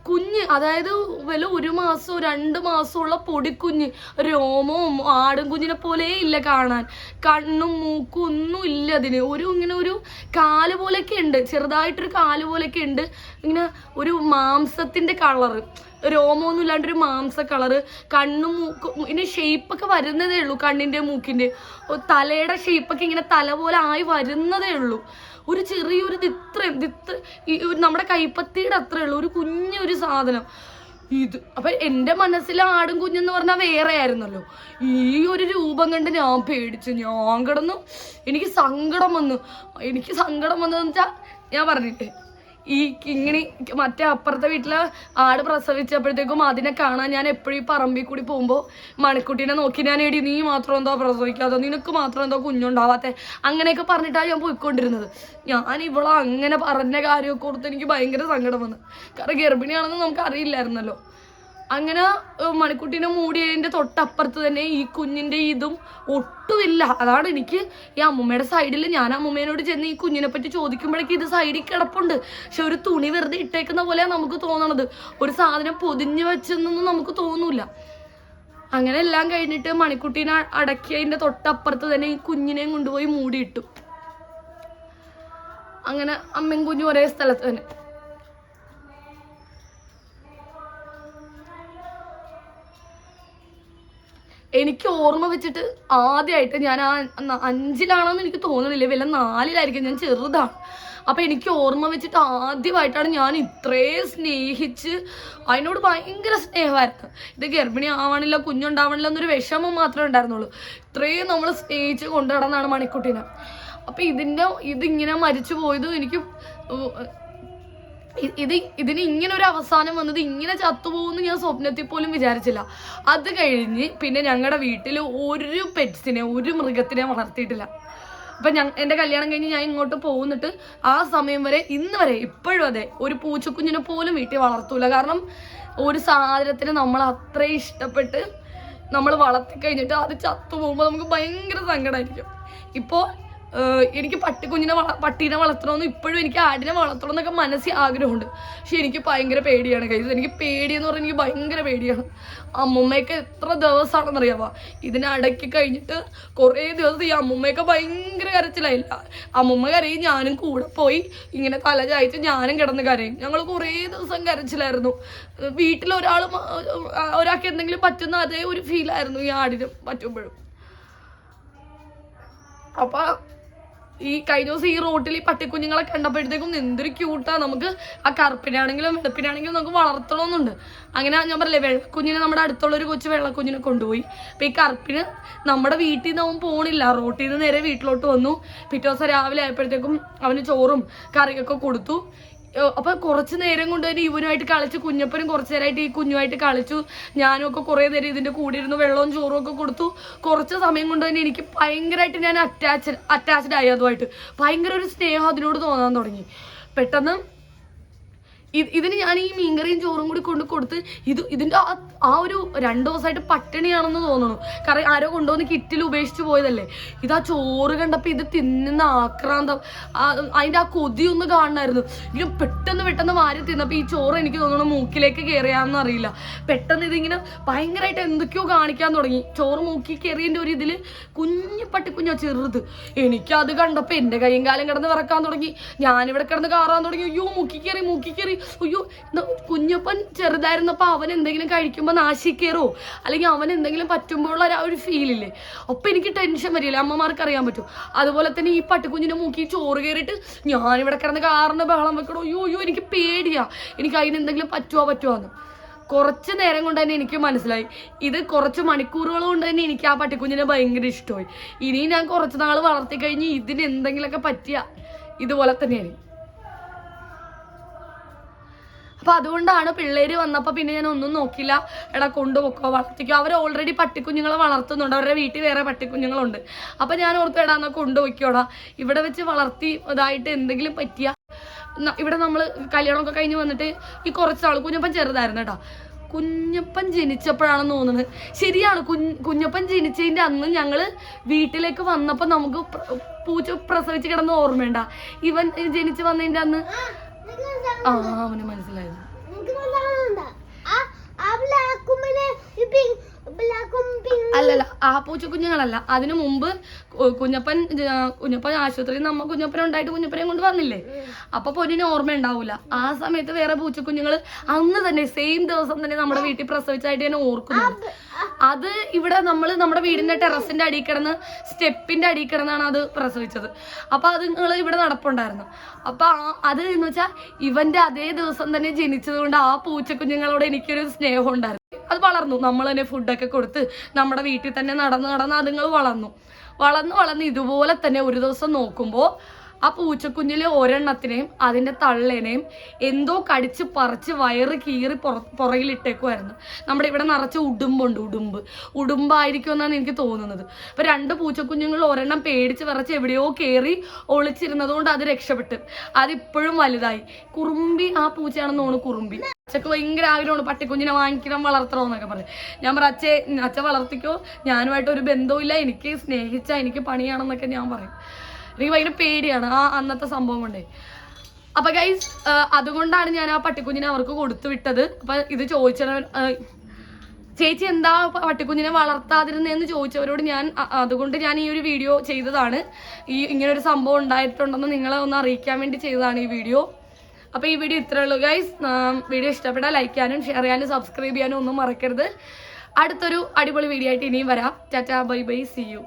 കുഞ്ഞ് അതായത് വില ഒരു മാസവും രണ്ട് മാസമുള്ള പൊടിക്കുഞ്ഞ് രോമവും ആടും കുഞ്ഞിനെ പോലെ ഇല്ല കാണാൻ. കണ്ണും മൂക്കും ഒന്നും ഇല്ല അതിന്. ഒരു ഇങ്ങനെ ഒരു കാൽ പോലെയൊക്കെ ഉണ്ട്. ചെറുതായിട്ടൊരു കാൽ പോലെയൊക്കെ ഉണ്ട്. ഇങ്ങനെ ഒരു മാംസത്തിന്റെ കളറ്. രോമമൊന്നും ഇല്ലാണ്ട് ഒരു മാംസ കളറ് കണ്ണും മൂക്കും ഇതിന് ഷേപ്പൊക്കെ വരുന്നതേ ഉള്ളൂ കണ്ണിന്റെ മൂക്കിന്റെ തലയുടെ ഷേപ്പൊക്കെ ഇങ്ങനെ തല പോലെ ആയി വരുന്നതേ ഉള്ളൂ. ഒരു ചെറിയൊരു ഇത് ഇത്രയും ഒരു നമ്മുടെ കൈപ്പത്തിയുടെ അത്രേ ഉള്ളൂ. ഒരു കുഞ്ഞൊരു സാധനം. ഇത് അപ്പൊ എന്റെ മനസ്സിൽ ആടും കുഞ്ഞെന്ന് പറഞ്ഞാൽ വേറെ ആയിരുന്നല്ലോ. ഈ ഒരു രൂപം കണ്ട് ഞാൻ പേടിച്ചു ഞാൻ കിടന്നു. എനിക്ക് സങ്കടം വന്നു. എനിക്ക് സങ്കടം വന്നതെന്ന് വെച്ചാൽ ഞാൻ പറഞ്ഞിട്ട് ഈ ഇങ്ങനെ മറ്റേ അപ്പുറത്തെ വീട്ടിലെ ആട് പ്രസവിച്ചപ്പോഴത്തേക്കും അതിനെ കാണാൻ ഞാൻ എപ്പോഴും ഈ പറമ്പിൽ കൂടി പോകുമ്പോൾ മണിക്കുട്ടീനെ നോക്കി ഞാൻ എടി നീ മാത്രം എന്തോ പ്രസവിക്കാതെ നിനക്ക് മാത്രം എന്തോ കുഞ്ഞുണ്ടാവാത്തെ? അങ്ങനെയൊക്കെ പറഞ്ഞിട്ടാണ് ഞാൻ പോയിക്കൊണ്ടിരുന്നത്. ഞാൻ ഇവളെ അങ്ങനെ പറഞ്ഞ കാര്യമൊക്കെ ഓർത്ത് എനിക്ക് ഭയങ്കര സങ്കടം വന്നു. കാരണം ഗർഭിണിയാണെന്ന് നമുക്ക് അറിയില്ലായിരുന്നല്ലോ അങ്ങനെ മണിക്കുട്ടീനെ മൂടിയതിന്റെ തൊട്ടപ്പുറത്ത് തന്നെ ഈ കുഞ്ഞിന്റെ ഇതും ഒട്ടുമില്ല. അതാണ് എനിക്ക് ഈ അമ്മൂമ്മയുടെ സൈഡിൽ ഞാൻ അമ്മൂമ്മേനോട് ചെന്ന് ഈ കുഞ്ഞിനെ പറ്റി ചോദിക്കുമ്പോഴേക്ക് ഇത് സൈഡിൽ കിടപ്പുണ്ട്. പക്ഷെ ഒരു തുണി വെറുതെ ഇട്ടേക്കുന്ന പോലെയാണ് നമുക്ക് തോന്നണത്. ഒരു സാധനം പൊതിഞ്ഞു വെച്ചെന്നൊന്നും നമുക്ക് തോന്നൂല അങ്ങനെ എല്ലാം കഴിഞ്ഞിട്ട് മണിക്കുട്ടീനെ അടക്കിയതിന്റെ തൊട്ടപ്പുറത്ത് തന്നെ ഈ കുഞ്ഞിനെയും കൊണ്ടുപോയി മൂടിയിട്ടു. അങ്ങനെ അമ്മയും കുഞ്ഞും ഒരേ സ്ഥലത്ത് തന്നെ. എനിക്ക് ഓർമ്മ വെച്ചിട്ട് ആദ്യമായിട്ട് ഞാൻ ആ അഞ്ചിലാണോന്ന് എനിക്ക് തോന്നുന്നില്ല വല്ല നാലിലായിരിക്കും. ഞാൻ ചെറുതാണ്. അപ്പം എനിക്ക് ഓർമ്മ വെച്ചിട്ട് ആദ്യമായിട്ടാണ് ഞാൻ ഇത്രയും സ്നേഹിച്ച് അതിനോട് ഭയങ്കര സ്നേഹമായിരുന്നു. ഇത് ഗർഭിണി ആവണില്ല കുഞ്ഞുണ്ടാവണില്ല എന്നൊരു വിഷമം മാത്രമേ ഉണ്ടായിരുന്നുള്ളൂ. ഇത്രയും നമ്മൾ സ്നേഹിച്ച് കൊണ്ടു നടന്നാണ് മണിക്കുട്ടീനെ. അപ്പം ഇതിന്റെ ഇതിങ്ങനെ മരിച്ചു പോയത് എനിക്ക് ഇത് ഇതിന് ഇങ്ങനെ ഒരു അവസാനം വന്നത് ഇങ്ങനെ ചത്തുപോകുമെന്ന് ഞാൻ സ്വപ്നത്തിൽ പോലും വിചാരിച്ചില്ല. അത് കഴിഞ്ഞ് പിന്നെ ഞങ്ങളുടെ വീട്ടിൽ ഒരു പെറ്റ്സിനെ ഒരു മൃഗത്തിനെ വളർത്തിയിട്ടില്ല. അപ്പം ഞാൻ എന്റെ കല്യാണം കഴിഞ്ഞ് ഞാൻ ഇങ്ങോട്ട് പോകുന്നിട്ട് ആ സമയം വരെ ഇന്ന് വരെ ഇപ്പോഴും അതെ ഒരു പൂച്ചക്കുഞ്ഞിനെ പോലും വീട്ടിൽ വളർത്തൂല. കാരണം ഒരു സാധനത്തിന് നമ്മൾ അത്രയും ഇഷ്ടപ്പെട്ട് നമ്മൾ വളർത്തി കഴിഞ്ഞിട്ട് അത് ചത്തു പോകുമ്പോൾ നമുക്ക് ഭയങ്കര സങ്കടമായിരിക്കും ഇപ്പോൾ എനിക്ക് പട്ടിക്കുഞ്ഞിനെ വള പട്ടീനെ വളർത്തണമെന്ന് ഇപ്പോഴും എനിക്ക് ആടിനെ വളർത്തണം എന്നൊക്കെ മനസ്സിൽ ആഗ്രഹമുണ്ട്. പക്ഷെ എനിക്ക് ഭയങ്കര പേടിയാണ് കൈസ് എനിക്ക് പേടിയെന്ന് പറഞ്ഞാൽ എനിക്ക് ഭയങ്കര പേടിയാണ്. അമ്മുമ്മയൊക്കെ എത്ര ദിവസമാണെന്നറിയാമോ ഇതിനെ അടക്കി കഴിഞ്ഞിട്ട് കുറേ ദിവസം ഈ അമ്മുമ്മയൊക്കെ ഭയങ്കര കരച്ചിലായില്ല. അമ്മുമ്മ കരയും ഞാനും കൂടെ പോയി ഇങ്ങനെ തല ചായച്ച് ഞാനും കിടന്ന് കരയും. ഞങ്ങൾ കുറേ ദിവസം കരച്ചിലായിരുന്നു. വീട്ടിൽ ഒരാൾ ഒരാൾക്ക് എന്തെങ്കിലും പറ്റുന്ന അതേ ഒരു ഫീലായിരുന്നു ഈ ആടിന് പറ്റുമ്പോഴും. അപ്പൊ ഈ കഴിഞ്ഞ ദിവസം ഈ റോട്ടിൽ ഈ പട്ടിക്കുഞ്ഞുങ്ങളെ കണ്ടപ്പോഴത്തേക്കും എന്തൊരു ക്യൂട്ടാ നമുക്ക് ആ കറുപ്പിനാണെങ്കിലും വെളുപ്പിനാണെങ്കിലും നമുക്ക് വളർത്തണമെന്നുണ്ട്. അങ്ങനെ ഞാൻ പറഞ്ഞില്ലേ വെള്ളക്കുഞ്ഞിനെ നമ്മുടെ അടുത്തുള്ള ഒരു കൊച്ചു വെള്ളക്കുഞ്ഞിനെ കൊണ്ടുപോയി. അപ്പൊ ഈ കറുപ്പിന് നമ്മുടെ വീട്ടിൽ നിന്ന് അവൻ പോണില്ല. റോട്ടിൽ നിന്ന് നേരെ വീട്ടിലോട്ട് വന്നു. പിറ്റേ ദിവസം രാവിലെ ആയപ്പോഴത്തേക്കും അവന് ചോറും കറിയൊക്കെ കൊടുത്തു. അപ്പൊ കുറച്ച് നേരം കൊണ്ട് തന്നെ ഇവനുമായിട്ട് കളിച്ചു. കുഞ്ഞപ്പനും കുറച്ച് നേരമായിട്ട് ഈ കുഞ്ഞുമായിട്ട് കളിച്ചു. ഞാനും ഒക്കെ കുറേ നേരം ഇതിന്റെ കൂടെ ഇരുന്ന് വെള്ളവും ചോറും ഒക്കെ കൊടുത്തു. കുറച്ച് സമയം കൊണ്ട് തന്നെ എനിക്ക് ഭയങ്കരമായിട്ട് ഞാൻ അറ്റാച്ച് അറ്റാച്ച്ഡ് ആയി അതുമായിട്ട്. ഭയങ്കര ഒരു സ്നേഹം അതിനോട് തോന്നാൻ തുടങ്ങി. പെട്ടെന്ന് ഇതിന് ഞാൻ ഈ മീൻകറിയും ചോറും കൂടി കൊണ്ട് കൊടുത്ത് ഇത് ഇതിന്റെ ആ ഒരു രണ്ടു ദിവസമായിട്ട് പട്ടിണിയാണെന്ന് തോന്നുന്നു. കാരണം ആരോ കൊണ്ടുവന്ന് കിറ്റിൽ ഉപേക്ഷിച്ച് പോയതല്ലേ? ഇത് ആ ചോറ് കണ്ടപ്പോൾ ഇത് തിന്നുന്ന ആക്രാന്തം. അതിന്റെ ആ കൊതി ഒന്ന് കാണണമായിരുന്നു ഇങ്ങനെ പെട്ടെന്ന് പെട്ടെന്ന് വാരി തിന്നപ്പോൾ ഈ ചോറ് എനിക്ക് തോന്നുന്നു മൂക്കിലേക്ക് കയറിയാന്ന് അറിയില്ല. പെട്ടെന്ന് ഇതിങ്ങനെ ഭയങ്കരമായിട്ട് എന്തൊക്കെയോ കാണിക്കാൻ തുടങ്ങി. ചോറ് മൂക്കി കയറിയതിന്റെ ഒരു ഇതിൽ കുഞ്ഞു പട്ടിക്കുഞ്ഞാ ചെറുത്. എനിക്കത് കണ്ടപ്പോൾ എന്റെ കൈയും കാലം കിടന്ന് വിറക്കാൻ തുടങ്ങി. ഞാനിവിടെ കിടന്ന് കാറാൻ തുടങ്ങി. അയ്യോ മുക്കി കയറി മുക്കി കയറി അയ്യോ കുഞ്ഞപ്പൻ ചെറുതായിരുന്നപ്പോൾ അവൻ എന്തെങ്കിലും കഴിക്കുമ്പോൾ നാശിക്കേറോ? അല്ലെങ്കിൽ അവൻ എന്തെങ്കിലും പറ്റുമ്പോഴുള്ള ഒരു ഫീലില്ലേ അപ്പം എനിക്ക് ടെൻഷൻ വരില്ല? അമ്മമാർക്ക് അറിയാൻ പറ്റും. അതുപോലെ തന്നെ ഈ പട്ടിക്കുഞ്ഞിനെ മൂക്കി ചോറ് കയറിയിട്ട് ഞാനിവിടെ കിടന്ന് കാറിന് ബഹളം വെക്കണോ. അയ്യോ അയ്യോ എനിക്ക് പേടിയാ. എനിക്ക് അതിന് എന്തെങ്കിലും പറ്റുമോ പറ്റുമോ എന്ന്. കുറച്ച് നേരം കൊണ്ട് തന്നെ എനിക്ക് മനസ്സിലായി. ഇത് കുറച്ച് മണിക്കൂറുകൾ കൊണ്ട് തന്നെ എനിക്ക് ആ പട്ടിക്കുഞ്ഞിനെ ഭയങ്കര ഇഷ്ടമായി. ഇനി ഞാൻ കുറച്ച് നാൾ വളർത്തി കഴിഞ്ഞ് ഇതിന് എന്തെങ്കിലുമൊക്കെ പറ്റിയ. ഇതുപോലെ തന്നെയാണ് അപ്പൊ അതുകൊണ്ടാണ് പിള്ളേര് വന്നപ്പോ പിന്നെ ഞാൻ ഒന്നും നോക്കില്ല എടാ കൊണ്ടുപോക്കോ വളർത്തിക്കോ. അവർ ഓൾറെഡി പട്ടിക്കുഞ്ഞുങ്ങളെ വളർത്തുന്നുണ്ട്. അവരുടെ വീട്ടിൽ വേറെ പട്ടിക്കുഞ്ഞുങ്ങളുണ്ട്. അപ്പൊ ഞാൻ ഓർത്തു എടാ എന്നാ കൊണ്ടുപോയിക്കോടാ ഇവിടെ വെച്ച് വളർത്തി ഇതായിട്ട് എന്തെങ്കിലും പറ്റിയ. ഇവിടെ നമ്മൾ കല്യാണമൊക്കെ കഴിഞ്ഞ് വന്നിട്ട് ഈ കുറച്ചാൾ കുഞ്ഞപ്പം ചെറുതായിരുന്നു കേട്ടോ. കുഞ്ഞപ്പൻ ജനിച്ചപ്പോഴാണെന്ന് തോന്നുന്നത്. ശരിയാണ് കുഞ്ഞ് കുഞ്ഞപ്പൻ ജനിച്ചതിന്റെ അന്ന് ഞങ്ങൾ വീട്ടിലേക്ക് വന്നപ്പോൾ നമുക്ക് പൂച്ച പ്രസവിച്ച് കിടന്ന് ഓർമ്മയുണ്ട. ഇവൻ ജനിച്ച് വന്നതിന്റെ അന്ന് ആ അവന് മനസ്സിലായത് ആ ആ പൂച്ച അല്ലല്ല ആ പൂച്ചക്കുഞ്ഞുങ്ങളല്ല അതിനു മുമ്പ് കുഞ്ഞപ്പൻ കുഞ്ഞപ്പൻ ആശുപത്രിയിൽ നമ്മ കുഞ്ഞപ്പൻ ഉണ്ടായിട്ട് കുഞ്ഞപ്പനെ കൊണ്ട് വന്നില്ലേ? അപ്പൊ പൊന്നിന് ഓർമ്മ ഉണ്ടാവൂല ആ സമയത്ത് വേറെ പൂച്ച കുഞ്ഞുങ്ങൾ അന്ന് തന്നെ സെയിം ദിവസം തന്നെ നമ്മുടെ വീട്ടിൽ പ്രസവിച്ചായിട്ട് ഞാൻ ഓർക്കുന്നു അത് ഇവിടെ നമ്മൾ നമ്മുടെ വീടിന്റെ ടെറസിന്റെ അടിയിൽ കിടന്ന് സ്റ്റെപ്പിന്റെ അടിയിൽ കിടന്നാണ് അത് പ്രസവിച്ചത്. അപ്പൊ അത് നിങ്ങൾ ഇവിടെ നടപ്പുണ്ടായിരുന്നു. അപ്പൊ അത് എന്ന് വെച്ചാൽ ഇവന്റെ അതേ ദിവസം തന്നെ ജനിച്ചത് കൊണ്ട് ആ പൂച്ചക്കുഞ്ഞുങ്ങളോട് എനിക്കൊരു സ്നേഹം ഉണ്ടായിരുന്നു. അത് വളർന്നു. നമ്മൾ തന്നെ ഫുഡൊക്കെ കൊടുത്ത് നമ്മുടെ വീട്ടിൽ തന്നെ നടന്ന് നടന്ന് അതുങ്ങൾ വളർന്നു. വളർന്ന് വളർന്ന് ഇതുപോലെ തന്നെ ഒരു ദിവസം നോക്കുമ്പോൾ ആ പൂച്ചക്കുഞ്ഞിലെ ഒരെണ്ണത്തിനെയും അതിന്റെ തള്ളേനെയും എന്തോ കടിച്ച് പറിച്ച് വയറ് കീറി പുറ പുറകിലിട്ടേക്കുമായിരുന്നു നമ്മുടെ ഇവിടെ നിറച്ച് ഉടുമ്പുണ്ട് ഉടുമ്പ്. ഉടുമ്പായിരിക്കും എന്നാണ് എനിക്ക് തോന്നുന്നത്. അപ്പൊ രണ്ട് പൂച്ചക്കുഞ്ഞുങ്ങൾ ഒരെണ്ണം പേടിച്ച് വിറച്ച് എവിടെയോ കയറി ഒളിച്ചിരുന്നത് കൊണ്ട് അത് രക്ഷപ്പെട്ട്. അതിപ്പോഴും വലുതായി. കുറുമ്പി ആ പൂച്ചയാണെന്ന് തോന്നുന്നു കുറുമ്പി. അച്ഛക്ക് ഭയങ്കര ആഗ്രഹമാണ് പട്ടിക്കുഞ്ഞിനെ വാങ്ങിക്കണം വളർത്തണം എന്നൊക്കെ പറഞ്ഞു. ഞാൻ പറ അച്ഛേ അച്ഛൻ വളർത്തിക്കോ. ഞാനുമായിട്ട് ഒരു ബന്ധവുമില്ല. എനിക്ക് സ്നേഹിച്ച എനിക്ക് പണിയാണെന്നൊക്കെ ഞാൻ പറയും. എനിക്ക് ഭയങ്കര പേടിയാണ് ആ അന്നത്തെ സംഭവം കൊണ്ടേ. അപ്പൊ ഗൈസ് അതുകൊണ്ടാണ് ഞാൻ ആ പട്ടിക്കുഞ്ഞിനെ അവർക്ക് കൊടുത്തു വിട്ടത്. അപ്പൊ ഇത് ചോദിച്ച ചേച്ചി എന്താ പട്ടിക്കുഞ്ഞിനെ വളർത്താതിരുന്നതെന്ന് ചോദിച്ചവരോട് ഞാൻ അതുകൊണ്ട് ഞാൻ ഈ ഒരു വീഡിയോ ചെയ്തതാണ്. ഈ ഇങ്ങനെ ഒരു സംഭവം ഉണ്ടായിട്ടുണ്ടെന്ന് നിങ്ങളെ ഒന്ന് അറിയിക്കാൻ വേണ്ടി ചെയ്തതാണ് ഈ വീഡിയോ. അപ്പോൾ ഈ വീഡിയോ ഇത്രേ ഉള്ളൂ ഗൈസ് വീഡിയോ ഇഷ്ടപ്പെട്ടാൽ ലൈക്ക് ചെയ്യാനും ഷെയർ ചെയ്യാനും സബ്സ്ക്രൈബ് ചെയ്യാനും ഒന്നും മറക്കരുത്. അടുത്തൊരു അടിപൊളി വീഡിയോ ആയിട്ട് ഇനിയും വരാം. Tata bye bye see you